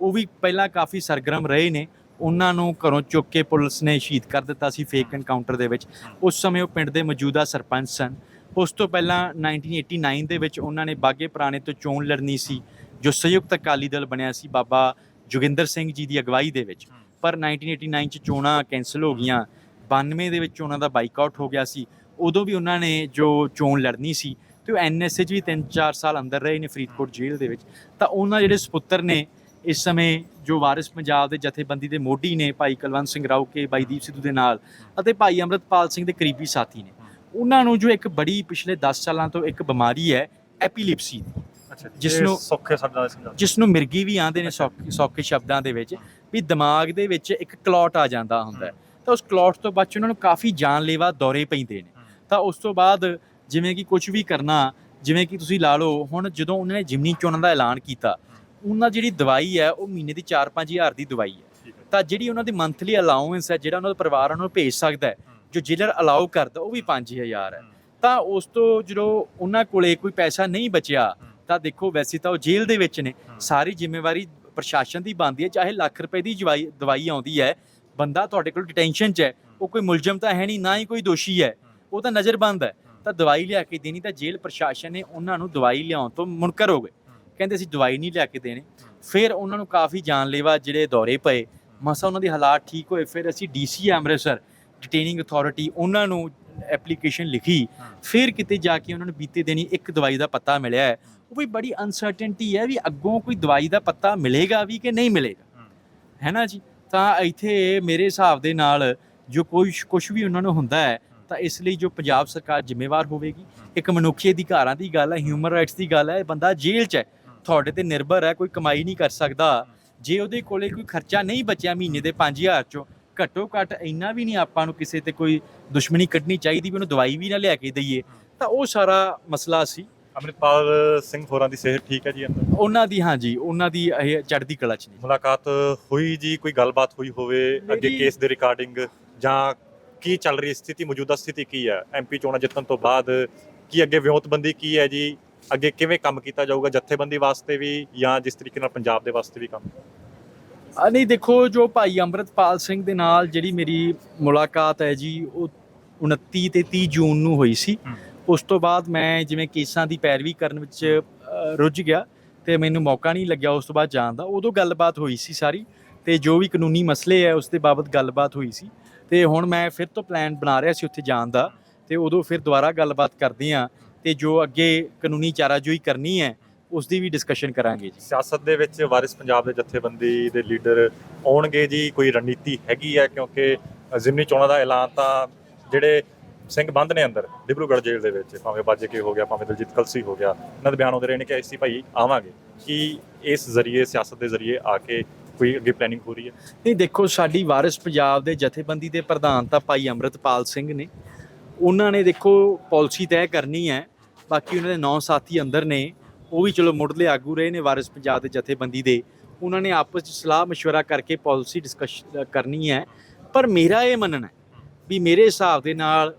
Speaker 1: ਉਹ ਵੀ ਪਹਿਲਾਂ ਕਾਫੀ ਸਰਗਰਮ ਰਹੇ ਨੇ। ਉਹਨਾਂ ਨੂੰ ਘਰੋਂ ਚੁੱਕ ਕੇ ਪੁਲਿਸ ਨੇ ਸ਼ਹੀਦ ਕਰ ਦਿੱਤਾ ਸੀ ਫੇਕ ਐਨਕਾਊਂਟਰ ਦੇ ਵਿੱਚ। ਉਸ ਸਮੇਂ ਉਹ ਪਿੰਡ ਦੇ ਮੌਜੂਦਾ ਸਰਪੰਚ ਸਨ। ਉਸ ਤੋਂ ਪਹਿਲਾਂ 1989 ਦੇ ਵਿੱਚ ਉਹਨਾਂ ਨੇ ਬਾਗੇ ਪੁਰਾਣੇ ਤੋਂ ਚੋਣ ਲੜਨੀ ਸੀ ਜੋ ਸੰਯੁਕਤ ਅਕਾਲੀ ਦਲ ਬਣਿਆ ਸੀ ਬਾਬਾ ਜੋਗਿੰਦਰ ਸਿੰਘ ਜੀ ਦੀ ਅਗਵਾਈ ਦੇ ਵਿੱਚ। ਪਰ 1989 ਚ ਚੋਣਾਂ ਕੈਨਸਲ ਹੋ ਗਈਆਂ। 92 ਦੇ ਵਿੱਚ ਉਹਨਾਂ ਦਾ ਬਾਈਕਾਟ ਹੋ ਗਿਆ ਸੀ। ਉਦੋਂ ਵੀ ਉਹਨਾਂ ਨੇ ਜੋ ਚੋਣ ਲੜਨੀ ਸੀ ਤੇ ਉਹ ਐਨਐਸਏ 'ਚ ਵੀ 3-4 ਸਾਲ ਅੰਦਰ ਰਹੇ ਨੇ ਫਰੀਦਕੋਟ ਜੇਲ੍ਹ ਦੇ ਵਿੱਚ। ਤਾਂ ਉਹਨਾਂ ਜਿਹੜੇ ਸੁਪੁੱਤਰ ਨੇ ਇਸ ਸਮੇਂ ਜੋ ਵਾਰਿਸ ਪੰਜਾਬ ਦੇ ਜਥੇਬੰਦੀ ਦੇ ਮੋਢੀ ਨੇ ਭਾਈ ਕੁਲਵੰਤ ਸਿੰਘ ਰਾਉਕੇ ਭਾਈ ਦੀਪ ਸਿੱਧੂ ਦੇ ਨਾਲ ਅਤੇ ਭਾਈ ਅੰਮ੍ਰਿਤਪਾਲ ਸਿੰਘ ਦੇ ਕਰੀਬੀ ਸਾਥੀ ਨੇ। ਉਹਨਾਂ ਨੂੰ ਜੋ ਇੱਕ ਬੜੀ ਪਿਛਲੇ 10 ਸਾਲਾਂ ਤੋਂ ਇੱਕ ਬਿਮਾਰੀ ਹੈ ਐਪੀਲਿਪਸੀ ਦੀ।
Speaker 2: ਅੱਛਾ
Speaker 1: ਜਿਸ ਨੂੰ-
Speaker 2: ਸੌਖੇ ਸ਼ਬਦਾਂ ਸਮਝਾਓ
Speaker 1: ਜਿਸ ਨੂੰ ਮਿਰਗੀ ਵੀ ਆਂਦੇ ਨੇ ਸੌਖੇ ਸੌਖੇ ਸ਼ਬਦਾਂ ਦੇ ਵਿੱਚ ਵੀ ਦਿਮਾਗ ਦੇ ਵਿੱਚ ਇੱਕ ਕਲੌਟ ਆ ਜਾਂਦਾ ਹੁੰਦਾ। ਤਾਂ ਉਸ ਕਲੌਟ ਤੋਂ ਬਾਅਦ ਉਹਨਾਂ ਨੂੰ ਕਾਫੀ ਜਾਨਲੇਵਾ ਦੌਰੇ ਪੈਂਦੇ ਨੇ। ਤਾਂ ਉਸ ਤੋਂ ਬਾਅਦ ਜਿਵੇਂ ਕਿ ਕੁਝ ਵੀ ਕਰਨਾ ਜਿਵੇਂ ਕਿ ਤੁਸੀਂ ਲਾ ਲਓ ਹੁਣ ਜਦੋਂ ਉਹਨਾਂ ਨੇ ਜਿਮਨੀ ਚੋਣਾਂ ਦਾ ਐਲਾਨ ਕੀਤਾ ਉਹਨਾਂ ਜਿਹੜੀ ਦਵਾਈ ਹੈ ਉਹ ਮਹੀਨੇ ਦੀ 4-5 ਹਜ਼ਾਰ ਦੀ ਦਵਾਈ ਹੈ। ਤਾਂ ਜਿਹੜੀ ਉਹਨਾਂ ਦੀ ਮੰਥਲੀ ਅਲਾਉੈਂਸ ਹੈ ਜਿਹੜਾ ਉਹਨਾਂ ਦਾ ਪਰਿਵਾਰ ਉਹਨਾਂ ਨੂੰ ਭੇਜ ਸਕਦਾ ਹੈ ਜੋ ਜੇਲਰ ਅਲਾਉ ਕਰਦਾ ਉਹ ਵੀ 5000 ਹੈ। ਤਾਂ ਉਸ ਤੋਂ ਜਦੋਂ ਉਹਨਾਂ ਕੋਲੇ ਕੋਈ ਪੈਸਾ ਨਹੀਂ ਬਚਿਆ ਤਾਂ ਦੇਖੋ ਵੈਸੇ ਤਾਂ ਉਹ ਜੇਲ੍ਹ ਦੇ ਵਿੱਚ ਨੇ। ਸਾਰੀ ਜ਼ਿੰਮੇਵਾਰੀ ਪ੍ਰਸ਼ਾਸਨ ਦੀ ਬਣਦੀ ਹੈ ਚਾਹੇ ਲੱਖ ਰੁਪਏ ਦੀ ਦਵਾਈ ਆਉਂਦੀ ਹੈ ਬੰਦਾ ਤੁਹਾਡੇ ਕੋਲ ਡਿਟੈਂਸ਼ਨ 'ਚ ਹੈ ਉਹ ਕੋਈ ਮੁਲਜ਼ਮ ਤਾਂ ਹੈ ਨਹੀਂ ਨਾ ਹੀ ਕੋਈ ਦੋਸ਼ੀ ਹੈ ਉਹ ਤਾਂ ਨਜ਼ਰਬੰਦ ਹੈ। ਤਾਂ ਦਵਾਈ ਲਿਆ ਕੇ ਦੇਣੀ ਤਾਂ ਜੇਲ੍ਹ ਪ੍ਰਸ਼ਾਸਨ ਨੇ ਉਹਨਾਂ ਨੂੰ ਦਵਾਈ ਲਿਆਉਣ ਤੋਂ ਮੁਨਕਰ ਹੋ ਗਏ। ਕਹਿੰਦੇ ਅਸੀਂ ਦਵਾਈ ਨਹੀਂ ਲਿਆ ਕੇ ਦੇਣੀ। ਫਿਰ ਉਹਨਾਂ ਨੂੰ ਕਾਫੀ ਜਾਨਲੇਵਾ ਜਿਹੜੇ ਦੌਰੇ ਪਏ। ਮਸਾ ਉਹਨਾਂ ਦੇ ਹਾਲਾਤ ਠੀਕ ਹੋਏ ਫਿਰ ਅਸੀਂ ਡੀਸੀ ਅੰਮ੍ਰਿਤਸਰ ਡਿਟੇਨਿੰਗ ਅਥਾਰਟੀ ਉਹਨਾਂ ਨੂੰ ਐਪਲੀਕੇਸ਼ਨ ਲਿਖੀ। ਫਿਰ ਕਿਤੇ ਜਾ ਕੇ ਉਹਨਾਂ ਨੂੰ ਬੀਤੇ ਦਿਨੀ ਇੱਕ ਦਵਾਈ ਦਾ ਪੱਤਾ ਮਿਲਿਆ ਹੈ। ਉਹ ਵੀ ਬੜੀ ਅਨਸਰਟਨਟੀ ਹੈ ਵੀ ਅੱਗੋਂ ਕੋਈ ਦਵਾਈ ਦਾ ਪੱਤਾ ਮਿਲੇਗਾ ਵੀ ਕਿ ਨਹੀਂ ਮਿਲੇਗਾ। ਹੈ। ਨਾ ਜੀ? ਤਾਂ ਇੱਥੇ ਮੇਰੇ ਹਿਸਾਬ ਦੇ ਨਾਲ ਜੋ ਕੋਈ ਕੁਝ ਵੀ ਉਹਨਾਂ ਨੂੰ ਹੁੰਦਾ ਹੈ ਤਾਂ ਇਸ ਲਈ ਜੋ ਪੰਜਾਬ ਸਰਕਾਰ ਜ਼ਿੰਮੇਵਾਰ ਹੋਵੇਗੀ ਇੱਕ ਮਨੁੱਖੀ ਅਧਿਕਾਰਾਂ ਦੀ ਗੱਲ ਹੈ ਹਿਊਮਨ ਰਾਈਟਸ ਦੀ ਗੱਲ ਹੈ ਬੰਦਾ ਜੇਲ੍ਹ 'ਚ ਹੈ ਤੁਹਾਡੇ ਤੇ ਨਿਰਭਰ ਹੈ ਕੋਈ ਕਮਾਈ ਨਹੀਂ ਕਰ ਸਕਦਾ। ਜੇ ਉਹਦੇ ਕੋਲੇ ਕੋਈ ਖਰਚਾ ਨਹੀਂ ਬਚਿਆ ਮਹੀਨੇ ਦੇ 5000 ਚੋਂ ਘੱਟੋ ਘੱਟ ਇੰਨਾ ਵੀ ਨਹੀਂ ਆਪਾਂ ਨੂੰ ਕਿਸੇ ਤੇ ਕੋਈ ਦੁਸ਼ਮਣੀ ਕੱਢਣੀ ਚਾਹੀਦੀ ਵੀ ਉਹਨੂੰ ਦਵਾਈ ਵੀ ਨਾ ਲਿਆ ਕੇ ਦਈਏ। ਤਾਂ ਉਹ ਸਾਰਾ ਮਸਲਾ ਸੀ।
Speaker 2: ਅਮਰਿਤਪਾਲ ਸਿੰਘ ਹੋਰਾਂ ਦੀ ਸਿਹਤ ਠੀਕ ਹੈ ਜੀ ਅੰਦਰ?
Speaker 1: ਉਹਨਾਂ ਦੀ ਹਾਂਜੀ ਉਹਨਾਂ ਦੀ ਇਹ ਚੜ੍ਹਦੀ ਕਲਾ ਚ ਨੇ।
Speaker 2: ਮੁਲਾਕਾਤ ਹੋਈ ਜੀ ਕੋਈ ਗੱਲਬਾਤ ਹੋਈ ਹੋਵੇ ਅੱਗੇ ਕੇਸ ਦੇ ਰਿਕਾਰਡਿੰਗ ਜਾਂ ਕੀ ਚੱਲ ਰਹੀ ਸਥਿਤੀ ਮੌਜੂਦਾ ਸਥਿਤੀ ਕੀ ਹੈ? ਐਮਪੀ ਚੋਣਾਂ ਜਿੱਤਣ ਤੋਂ ਬਾਅਦ ਕੀ ਅੱਗੇ ਵਿਉਂਤਬੰਦੀ ਕੀ ਹੈ ਜੀ? ਅੱਗੇ ਕਿਵੇਂ ਕੰਮ ਕੀਤਾ ਜਾਊਗਾ ਜਥੇਬੰਦੀ ਵਾਸਤੇ ਵੀ ਜਾਂ ਜਿਸ ਤਰੀਕੇ ਨਾਲ ਪੰਜਾਬ ਦੇ ਵਾਸਤੇ ਵੀ ਕੰਮ?
Speaker 1: ਆ ਨਹੀਂ ਦੇਖੋ ਜੋ ਭਾਈ ਅੰਮ੍ਰਿਤਪਾਲ ਸਿੰਘ ਦੇ ਨਾਲ ਜਿਹੜੀ ਮੇਰੀ ਮੁਲਾਕਾਤ ਹੈ ਜੀ ਉਹ 29 ਤੇ 30 ਜੂਨ ਨੂੰ ਹੋਈ ਸੀ। ਉਸ ਤੋਂ ਬਾਅਦ ਮੈਂ ਜਿਵੇਂ ਕੇਸਾਂ ਦੀ ਪੈਰਵੀ ਕਰਨ ਵਿੱਚ ਰੁੱਝ ਗਿਆ ਤੇ ਮੈਨੂੰ ਮੌਕਾ ਨਹੀਂ ਲੱਗਿਆ ਉਸ ਤੋਂ ਬਾਅਦ ਜਾਣ ਦਾ। ਉਦੋਂ ਗੱਲਬਾਤ ਹੋਈ ਸੀ ਸਾਰੀ। ਤੇ ਜੋ ਵੀ ਕਾਨੂੰਨੀ ਮਸਲੇ ਹੈ ਉਸ ਦੇ ਬਾਬਤ ਗੱਲਬਾਤ ਹੋਈ ਸੀ। ਤੇ ਹੁਣ ਮੈਂ ਫਿਰ ਤੋਂ ਪਲਾਨ ਬਣਾ ਰਿਹਾ ਸੀ ਉੱਥੇ ਜਾਣ ਦਾ। ਤੇ ਉਦੋਂ ਫਿਰ ਦੁਬਾਰਾ ਗੱਲਬਾਤ ਕਰਦੇ ਹਾਂ ਤੇ ਜੋ ਅੱਗੇ ਕਾਨੂੰਨੀ ਚਾਰਾਜੋਈ ਕਰਨੀ ਹੈ, ਉਸ ਦੀ ਵੀ ਡਿਸਕਸ਼ਨ ਕਰਾਂਗੇ ਜੀ।
Speaker 2: ਸਿਆਸਤ ਦੇ ਵਿੱਚ ਵਾਰਿਸ ਪੰਜਾਬ ਦੇ ਜਥੇਬੰਦੀ ਦੇ ਲੀਡਰ ਆਉਣਗੇ ਜੀ, ਕੋਈ ਰਣਨੀਤੀ ਹੈਗੀ ਹੈ? ਕਿਉਂਕਿ ਜ਼ਿਮਨੀ ਚੋਣਾਂ ਦਾ ਐਲਾਨ ਤਾਂ ਜਿਹੜੇ ਸਿੰਘ ਬੰਦ ਨੇ ਅੰਦਰ, ਡਿਬਰੂਗੜ੍ਹ ਜੇਲ੍ਹ ਦੇ ਵਿੱਚ, ਭਾਵੇਂ ਬਾਜੇ ਕੇ ਹੋ ਗਿਆ, ਭਾਵੇਂ ਦਲਜੀਤ ਕਲਸੀ ਹੋ ਗਿਆ, ਇਹਨਾਂ ਦੇ ਬਿਆਨ ਆਉਂਦੇ ਰਹੇ ਨੇ ਕਿ ਅਸੀਂ ਭਾਈ ਆਵਾਂਗੇ। ਕਿ ਇਸ ਜ਼ਰੀਏ, ਸਿਆਸਤ ਦੇ ਜ਼ਰੀਏ ਆ ਕੇ ਕੋਈ ਅੱਗੇ ਪਲੈਨਿੰਗ ਹੋ ਰਹੀ ਹੈ
Speaker 1: ਨਹੀਂ ਦੇਖੋ ਸਾਡੀ ਵਾਰਿਸ ਪੰਜਾਬ ਦੇ ਜਥੇਬੰਦੀ ਦੇ ਪ੍ਰਧਾਨ ਤਾਂ ਭਾਈ ਅੰਮ੍ਰਿਤਪਾਲ ਸਿੰਘ ਨੇ ਉਹਨਾਂ ਨੇ ਦੇਖੋ ਪਾਲਿਸੀ ਤੈਅ ਕਰਨੀ ਹੈ ਬਾਕੀ ਉਹਨਾਂ ਦੇ ਨੌ ਸਾਥੀ ਅੰਦਰ ਨੇ ਉਹ ਵੀ ਚਲੋ ਮੁੱਢਲੇ ਆਗੂ ਰਹੇ ਨੇ ਵਾਰਿਸ ਪੰਜਾਬ ਦੇ ਜਥੇਬੰਦੀ ਦੇ ਉਹਨਾਂ ਨੇ ਆਪਸ ਵਿੱਚ ਸਲਾਹ مشورہ ਕਰਕੇ ਪਾਲਿਸੀ ਡਿਸਕਸ ਕਰਨੀ ਹੈ ਪਰ ਮੇਰਾ ਇਹ ਮੰਨਣਾ ਹੈ ਵੀ ਮੇਰੇ ਹਿਸਾਬ ਦੇ ਨਾਲ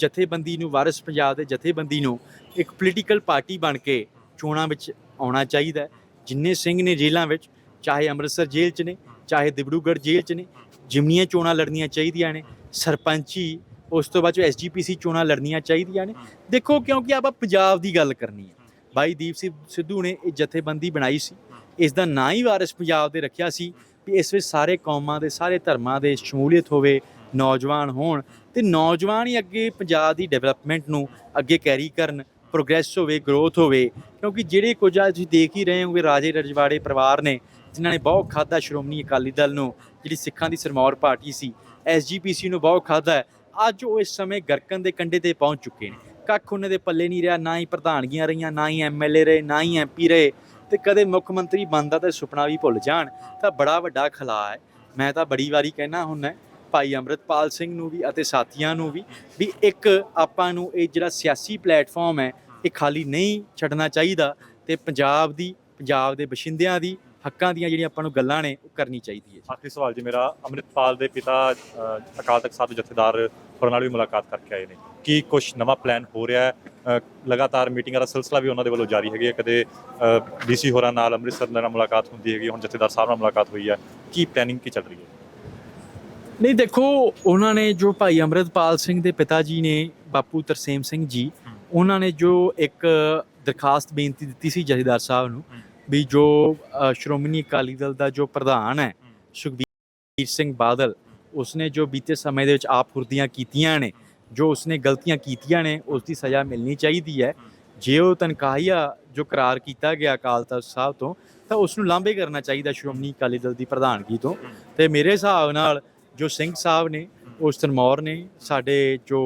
Speaker 1: ਜਥੇਬੰਦੀ ਨੂੰ ਵਾਰਿਸ ਪੰਜਾਬ ਦੇ ਜਥੇਬੰਦੀ ਨੂੰ ਇੱਕ ਪੋਲੀਟੀਕਲ ਪਾਰਟੀ ਬਣ ਕੇ ਚੋਣਾਂ ਵਿੱਚ ਆਉਣਾ ਚਾਹੀਦਾ ਹੈ ਜਿੰਨੇ ਸਿੰਘ ਨੇ ਜੇਲ੍ਹਾਂ ਵਿੱਚ ਚਾਹੇ ਅੰਮ੍ਰਿਤਸਰ ਜੇਲ੍ਹ 'ਚ ਨੇ, ਚਾਹੇ ਦਿਬੜੂਗੜ੍ਹ ਜੇਲ੍ਹ 'ਚ ਨੇ, ਜਿਮਨੀਆਂ ਚੋਣਾਂ ਲੜਨੀਆਂ ਚਾਹੀਦੀਆਂ ਨੇ, ਸਰਪੰਚੀ, ਉਸ ਤੋਂ ਬਾਅਦ ਜੋ ਐਸਜੀਪੀਸੀ ਚੋਣਾਂ ਲੜਨੀਆਂ ਚਾਹੀਦੀਆਂ ਨੇ। ਦੇਖੋ ਕਿਉਂਕਿ ਆਪਾਂ ਪੰਜਾਬ ਦੀ ਗੱਲ ਕਰਨੀ ਹੈ। ਬਾਈ ਦੀਪ ਸਿੰਘ ਸਿੱਧੂ ਨੇ ਇਹ ਜਥੇਬੰਦੀ ਬਣਾਈ ਸੀ। ਇਸ ਦਾ ਨਾਂ ਹੀ ਵਾਰਿਸ ਪੰਜਾਬ ਦੇ ਰੱਖਿਆ ਸੀ ਵੀ ਇਸ ਵਿੱਚ ਸਾਰੇ ਕੌਮਾਂ ਦੇ, ਸਾਰੇ ਧਰਮਾਂ ਦੇ ਸ਼ਮੂਲੀਅਤ ਹੋਵੇ, ਨੌਜਵਾਨ ਹੋਣ ਤੇ ਨੌਜਵਾਨ ਹੀ ਅੱਗੇ ਪੰਜਾਬ ਦੀ ਡਿਵੈਲਪਮੈਂਟ ਨੂੰ ਅੱਗੇ ਕੈਰੀ ਕਰਨ, ਪ੍ਰੋਗਰੈਸ ਹੋਵੇ, ਗਰੋਥ ਹੋਵੇ। ਕਿਉਂਕਿ ਜਿਹੜੇ ਕੁਝ ਅੱਜ ਤੁਸੀਂ ਦੇਖ ਹੀ ਰਹੇ ਹੋਗੇ, ਰਾਜੇ ਰਜਵਾੜੇ ਪਰਿਵਾਰ ਨੇ ਜਿਨ੍ਹਾਂ ਨੇ ਬਹੁਤ ਖਾਦਾ ਸ਼੍ਰੋਮਣੀ ਅਕਾਲੀ ਦਲ ਨੂੰ, ਜਿਹੜੀ ਸਿੱਖਾਂ ਦੀ ਸਰਮੌਰ ਪਾਰਟੀ ਸੀ ਐਸਜੀਪੀਸੀ ਨੂੰ ਬਹੁਤ ਖਾਦਾ ਅੱਜ ਉਹ ਇਸ ਸਮੇਂ ਗਰਕਨ ਦੇ ਕੰਢੇ ਤੇ ਪਹੁੰਚ ਚੁੱਕੇ ਨੇ। ਕੱਖ ਉਹਨਾਂ ਦੇ ਪੱਲੇ ਨਹੀਂ ਰਿਹਾ, ਨਾ ਹੀ ਪ੍ਰਧਾਨਗੀਆਂ ਰਹੀਆਂ, ਨਾ ਹੀ ਐਮਐਲਏ ਰਹੇ, ਨਾ ਹੀ ਐਮਪੀ ਰਹੇ। ਤੇ ਕਦੇ ਮੁੱਖ ਮੰਤਰੀ ਬਣਦਾ ਤਾਂ ਸੁਪਨਾ ਵੀ ਭੁੱਲ ਜਾਣ। ਤਾਂ ਬੜਾ ਵੱਡਾ ਖਲਾ ਹੈ। ਮੈਂ ਤਾਂ ਬੜੀ ਵਾਰੀ ਕਹਿਣਾ ਹੁੰਦਾ ਭਾਈ ਅੰਮ੍ਰਿਤਪਾਲ ਸਿੰਘ ਨੂੰ ਵੀ ਅਤੇ ਸਾਥੀਆਂ ਨੂੰ ਵੀ ਵੀ ਇੱਕ ਆਪਾਂ ਨੂੰ ਇਹ ਜਿਹੜਾ ਸਿਆਸੀ ਪਲੇਟਫਾਰਮ ਹੈ, ਇਹ ਖਾਲੀ ਨਹੀਂ ਛੱਡਣਾ ਚਾਹੀਦਾ। ਤੇ ਪੰਜਾਬ ਦੀ, ਪੰਜਾਬ ਦੇ ਬਸ਼ਿੰਦਿਆਂ ਦੀ ਹੱਕਾਂ ਦੀਆਂ ਜਿਹੜੀਆਂ ਆਪਾਂ ਨੂੰ ਗੱਲਾਂ ਨੇ ਉਹ ਕਰਨੀ ਚਾਹੀਦੀ ਹੈ
Speaker 2: ਆਖਰੀ ਸਵਾਲ ਜੀ ਮੇਰਾ ਅੰਮ੍ਰਿਤਪਾਲ ਦੇ ਪਿਤਾ ਅਕਾਲ ਤਖਤ ਸਾਹਿਬ ਦੇ ਜਥੇਦਾਰ ਹੋਰਾਂ ਨਾਲ ਵੀ ਮੁਲਾਕਾਤ ਕਰਕੇ ਆਏ ਨੇ। ਕੀ ਕੁਝ ਨਵਾਂ ਪਲਾਨ ਹੋ ਰਿਹਾ ਹੈ? ਲਗਾਤਾਰ ਮੀਟਿੰਗਾਂ ਦਾ ਸਿਲਸਿਲਾ ਵੀ ਉਹਨਾਂ ਦੇ ਵੱਲੋਂ ਜਾਰੀ ਹੈਗੀ ਹੈ ਕਦੇ ਡੀਸੀ ਹੋਰਾਂ ਨਾਲ ਅੰਮ੍ਰਿਤਸਰ ਨਾਲ ਮੁਲਾਕਾਤ ਹੁੰਦੀ ਹੈਗੀ ਹੁਣ ਜਥੇਦਾਰ ਸਾਹਿਬ ਨਾਲ ਮੁਲਾਕਾਤ ਹੋਈ ਹੈ। ਕੀ ਪਲੈਨਿੰਗ ਕੀ ਚੱਲ ਰਹੀ ਹੈ?
Speaker 1: ਨਹੀਂ ਦੇਖੋ ਉਹਨਾਂ ਨੇ ਜੋ ਭਾਈ ਅੰਮ੍ਰਿਤਪਾਲ ਸਿੰਘ ਦੇ ਪਿਤਾ ਜੀ ਨੇ ਬਾਪੂ ਤਰਸੇਮ ਸਿੰਘ ਜੀ ਉਹਨਾਂ ਨੇ ਜੋ ਇੱਕ ਦਰਖਾਸਤ ਬੇਨਤੀ ਦਿੱਤੀ ਸੀ ਜਥੇਦਾਰ ਸਾਹਿਬ ਨੂੰ ਵੀ ਜੋ ਸ਼੍ਰੋਮਣੀ ਅਕਾਲੀ ਦਲ ਦਾ ਜੋ ਪ੍ਰਧਾਨ ਹੈ ਸੁਖਬੀਰ ਸਿੰਘ ਬਾਦਲ ਉਸਨੇ ਜੋ ਬੀਤੇ ਸਮੇਂ ਦੇ ਵਿੱਚ ਆਪ ਹੁਰਦੀਆਂ ਕੀਤੀਆਂ ਨੇ ਜੋ ਉਸਨੇ ਗਲਤੀਆਂ ਕੀਤੀਆਂ ਨੇ ਉਸ ਦੀ ਸਜ਼ਾ ਮਿਲਣੀ ਚਾਹੀਦੀ ਹੈ। ਜੇ ਉਹ ਤਨਖਾਹੀਆ ਜੋ ਕਰਾਰ ਕੀਤਾ ਗਿਆ ਅਕਾਲ ਤਖਤ ਸਾਹਿਬ ਤੋਂ ਤਾਂ ਉਸ ਨੂੰ ਲਾਂਭੇ ਕਰਨਾ ਚਾਹੀਦਾ ਸ਼੍ਰੋਮਣੀ ਅਕਾਲੀ ਦਲ ਦੀ ਪ੍ਰਧਾਨਗੀ ਤੋਂ। ਤੇ ਮੇਰੇ ਹਿਸਾਬ ਨਾਲ ਜੋ ਸਿੰਘ ਸਾਹਿਬ ਨੇ ਉਹ ਸਨਮੌਰ ਨੇ ਸਾਡੇ ਜੋ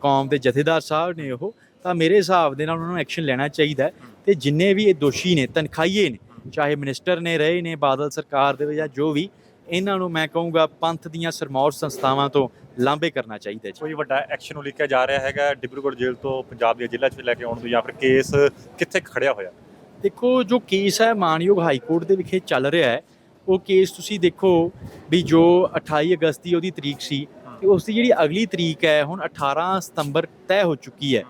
Speaker 1: ਕੌਮ ਦੇ ਜਥੇਦਾਰ ਸਾਹਿਬ ਨੇ ਉਹ ਤਾਂ ਮੇਰੇ ਹਿਸਾਬ ਦੇ ਨਾਲ ਉਹਨਾਂ ਨੂੰ ਐਕਸ਼ਨ ਲੈਣਾ ਚਾਹੀਦਾ ਤੇ ਜਿੰਨੇ ਵੀ ਇਹ ਦੋਸ਼ੀ ਨੇ ਤਨਖਾਹੀਏ ਨੇ ਚਾਹੇ ਮਿਨਿਸਟਰ ਨੇ ਰਹੇ ਨੇ ਬਾਦਲ ਸਰਕਾਰ ਦੇ ਵਿੱਚ ਜਾਂ ਜੋ ਵੀ ਇਹਨਾਂ ਨੂੰ ਮੈਂ ਕਹੂੰਗਾ ਪੰਥ ਦੀਆਂ ਸਰਮੌਰ ਸੰਸਥਾਵਾਂ ਤੋਂ ਲਾਂਭੇ ਕਰਨਾ ਚਾਹੀਦਾ ਜੀ।
Speaker 2: ਕੋਈ ਵੱਡਾ ਐਕਸ਼ਨ ਲਿਖਿਆ ਜਾ ਰਿਹਾ ਹੈਗਾ ਡਿਬਰੂਗੜ੍ਹ ਜੇਲ੍ਹ ਤੋਂ ਪੰਜਾਬ ਦੀਆਂ ਜੇਲ੍ਹਾਂ 'ਚ ਲੈ ਕੇ ਆਉਣ ਤੋਂ ਜਾਂ ਫਿਰ ਕੇਸ ਕਿੱਥੇ ਖੜਿਆ ਹੋਇਆ?
Speaker 1: ਦੇਖੋ ਜੋ ਕੇਸ ਹੈ ਮਾਨਯੋਗ ਹਾਈ ਕੋਰਟ ਦੇ ਵਿਖੇ ਚੱਲ ਰਿਹਾ ਹੈ ਉਹ ਕੇਸ ਤੁਸੀਂ ਦੇਖੋ ਵੀ ਜੋ 28 ਅਗਸਤ ਦੀ ਉਹਦੀ ਤਰੀਕ ਸੀ ਤੇ ਉਸ ਦੀ ਜਿਹੜੀ ਅਗਲੀ ਤਰੀਕ ਹੈ ਹੁਣ 18 ਸਤੰਬਰ ਤੈਅ ਹੋ ਚੁੱਕੀ ਹੈ।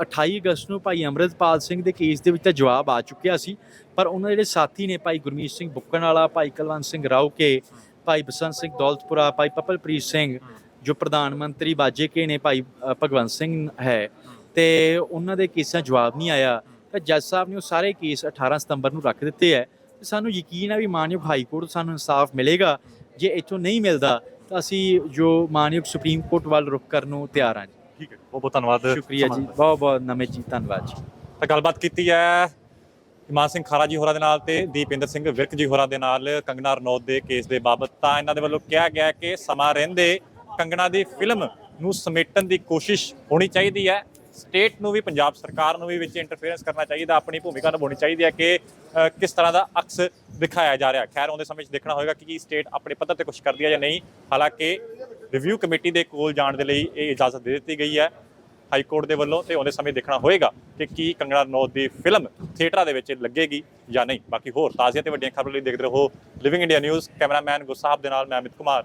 Speaker 1: 28 ਅਗਸਤ ਨੂੰ ਭਾਈ ਅੰਮ੍ਰਿਤਪਾਲ ਸਿੰਘ ਦੇ ਕੇਸ ਦੇ ਵਿੱਚ ਤਾਂ ਜਵਾਬ ਆ ਚੁੱਕਿਆ ਸੀ, ਪਰ ਉਹਨਾਂ ਜਿਹੜੇ ਸਾਥੀ ਨੇ ਭਾਈ ਗੁਰਮੀਤ ਸਿੰਘ ਬੁੱਕਣ ਵਾਲਾ ਭਾਈ ਕੁਲਵੰਤ ਸਿੰਘ ਰਾਉਕੇ, ਭਾਈ ਬਸੰਤ ਸਿੰਘ ਦੌਲਤਪੁਰਾ, ਭਾਈ ਪਪਲਪ੍ਰੀਤ ਸਿੰਘ, ਜੋ ਪ੍ਰਧਾਨ ਮੰਤਰੀ ਬਾਜੇ ਕੇ ਨੇ ਭਾਈ ਭਗਵੰਤ ਸਿੰਘ ਹੈ, ਤੇ ਉਹਨਾਂ ਦੇ ਕੇਸਾਂ ਜਵਾਬ ਨਹੀਂ ਆਇਆ। ਤਾਂ ਜੱਜ ਸਾਹਿਬ ਨੇ ਉਹ ਸਾਰੇ ਕੇਸ 18 ਸਤੰਬਰ ਨੂੰ ਰੱਖ ਦਿੱਤੇ ਹੈ। ਤੇ ਸਾਨੂੰ ਯਕੀਨ ਹੈ ਵੀ ਮਾਨਯੋਗ ਹਾਈ ਕੋਰਟ ਸਾਨੂੰ ਇਨਸਾਫ ਮਿਲੇਗਾ। ਜੇ ਇੱਥੋਂ ਨਹੀਂ ਮਿਲਦਾ, ਤਾਂ ਅਸੀਂ ਜੋ ਮਾਨਯੋਗ ਸੁਪਰੀਮ ਕੋਰਟ ਵੱਲ ਰੁਖ ਕਰਨ ਨੂੰ ਤਿਆਰ ਹਾਂ ਜੀ।
Speaker 2: ਬਹੁਤ ਬਹੁਤ ਧੰਨਵਾਦ
Speaker 1: ਸ਼ੁਕਰੀਆ ਜੀ ਬਹੁਤ ਬਹੁਤ ਨਮਿਤ ਜੀ ਧੰਨਵਾਦ ਜੀ।
Speaker 2: ਤਾਂ ਗੱਲਬਾਤ ਕੀਤੀ ਹੈ ਇਮਾਨ ਸਿੰਘ ਖਾਰਾ ਜੀ ਹੋਰਾਂ ਦੇ ਨਾਲ ਤੇ ਦੀਪਿੰਦਰ ਸਿੰਘ ਵਿਰਕ ਜੀ ਹੋਰਾਂ ਦੇ ਨਾਲ ਕੰਗਨਾ ਰਣੌਤ ਦੇ ਕੇਸ ਦੇ ਬਾਬਤ। ਤਾਂ ਇਹਨਾਂ ਦੇ ਵੱਲੋਂ ਕਿਹਾ ਗਿਆ ਕਿ ਸਮਾਂ ਰਹਿੰਦੇ ਕੰਗਨਾ ਦੀ ਫਿਲਮ ਨੂੰ ਸਮੇਟਣ ਦੀ ਕੋਸ਼ਿਸ਼ ਹੋਣੀ ਚਾਹੀਦੀ ਹੈ। ਸਟੇਟ ਨੂੰ ਵੀ ਪੰਜਾਬ ਸਰਕਾਰ ਨੂੰ ਵੀ ਵਿੱਚ ਇੰਟਰਫੇਰੈਂਸ ਕਰਨਾ ਚਾਹੀਦਾ ਆਪਣੀ ਭੂਮਿਕਾ ਨਿਭਾਉਣੀ ਚਾਹੀਦੀ ਹੈ ਕਿ ਕਿਸ ਤਰ੍ਹਾਂ ਦਾ ਅਕਸ ਦਿਖਾਇਆ ਜਾ ਰਿਹਾ। ਖੈਰ ਆਉਂਦੇ ਸਮੇਂ 'ਚ ਦੇਖਣਾ ਹੋਏਗਾ ਕਿ ਕੀ ਸਟੇਟ ਆਪਣੇ ਪੱਧਰ ਤੇ ਕੁਝ ਕਰਦੀ ਹੈ ਜਾਂ ਨਹੀਂ। ਹਾਲਾਂਕਿ ਰਿਵਿਊ ਕਮੇਟੀ ਦੇ ਕੋਲ ਜਾਣ ਦੇ ਲਈ ਇਹ ਇਜਾਜ਼ਤ ਦੇ ਦਿੱਤੀ ਗਈ ਹੈ। ਹਾਈ ਕੋਰਟ ਦੇ ਵੱਲੋਂ ਤੇ ਉਹਦੇ ਸਮੇਂ ਦੇਖਣਾ ਹੋਏਗਾ ਕਿ ਕੀ ਕੰਗਣਾ ਰਣੌਤ ਦੀ ਫਿਲਮ ਥੀਏਟਰਾਂ ਦੇ ਵਿੱਚ ਲੱਗੇਗੀ ਜਾਂ ਨਹੀਂ। ਬਾਕੀ ਹੋਰ ਤਾਜ਼ੀਆਂ ਤੇ ਵੱਡੀਆਂ ਖਬਰਾਂ ਲਈ ਦੇਖਦੇ ਰਹੋ। Living India News cameraman Gursahib ਦੇ ਨਾਲ ਮੈਂ ਅਮਿਤ ਕੁਮਾਰ।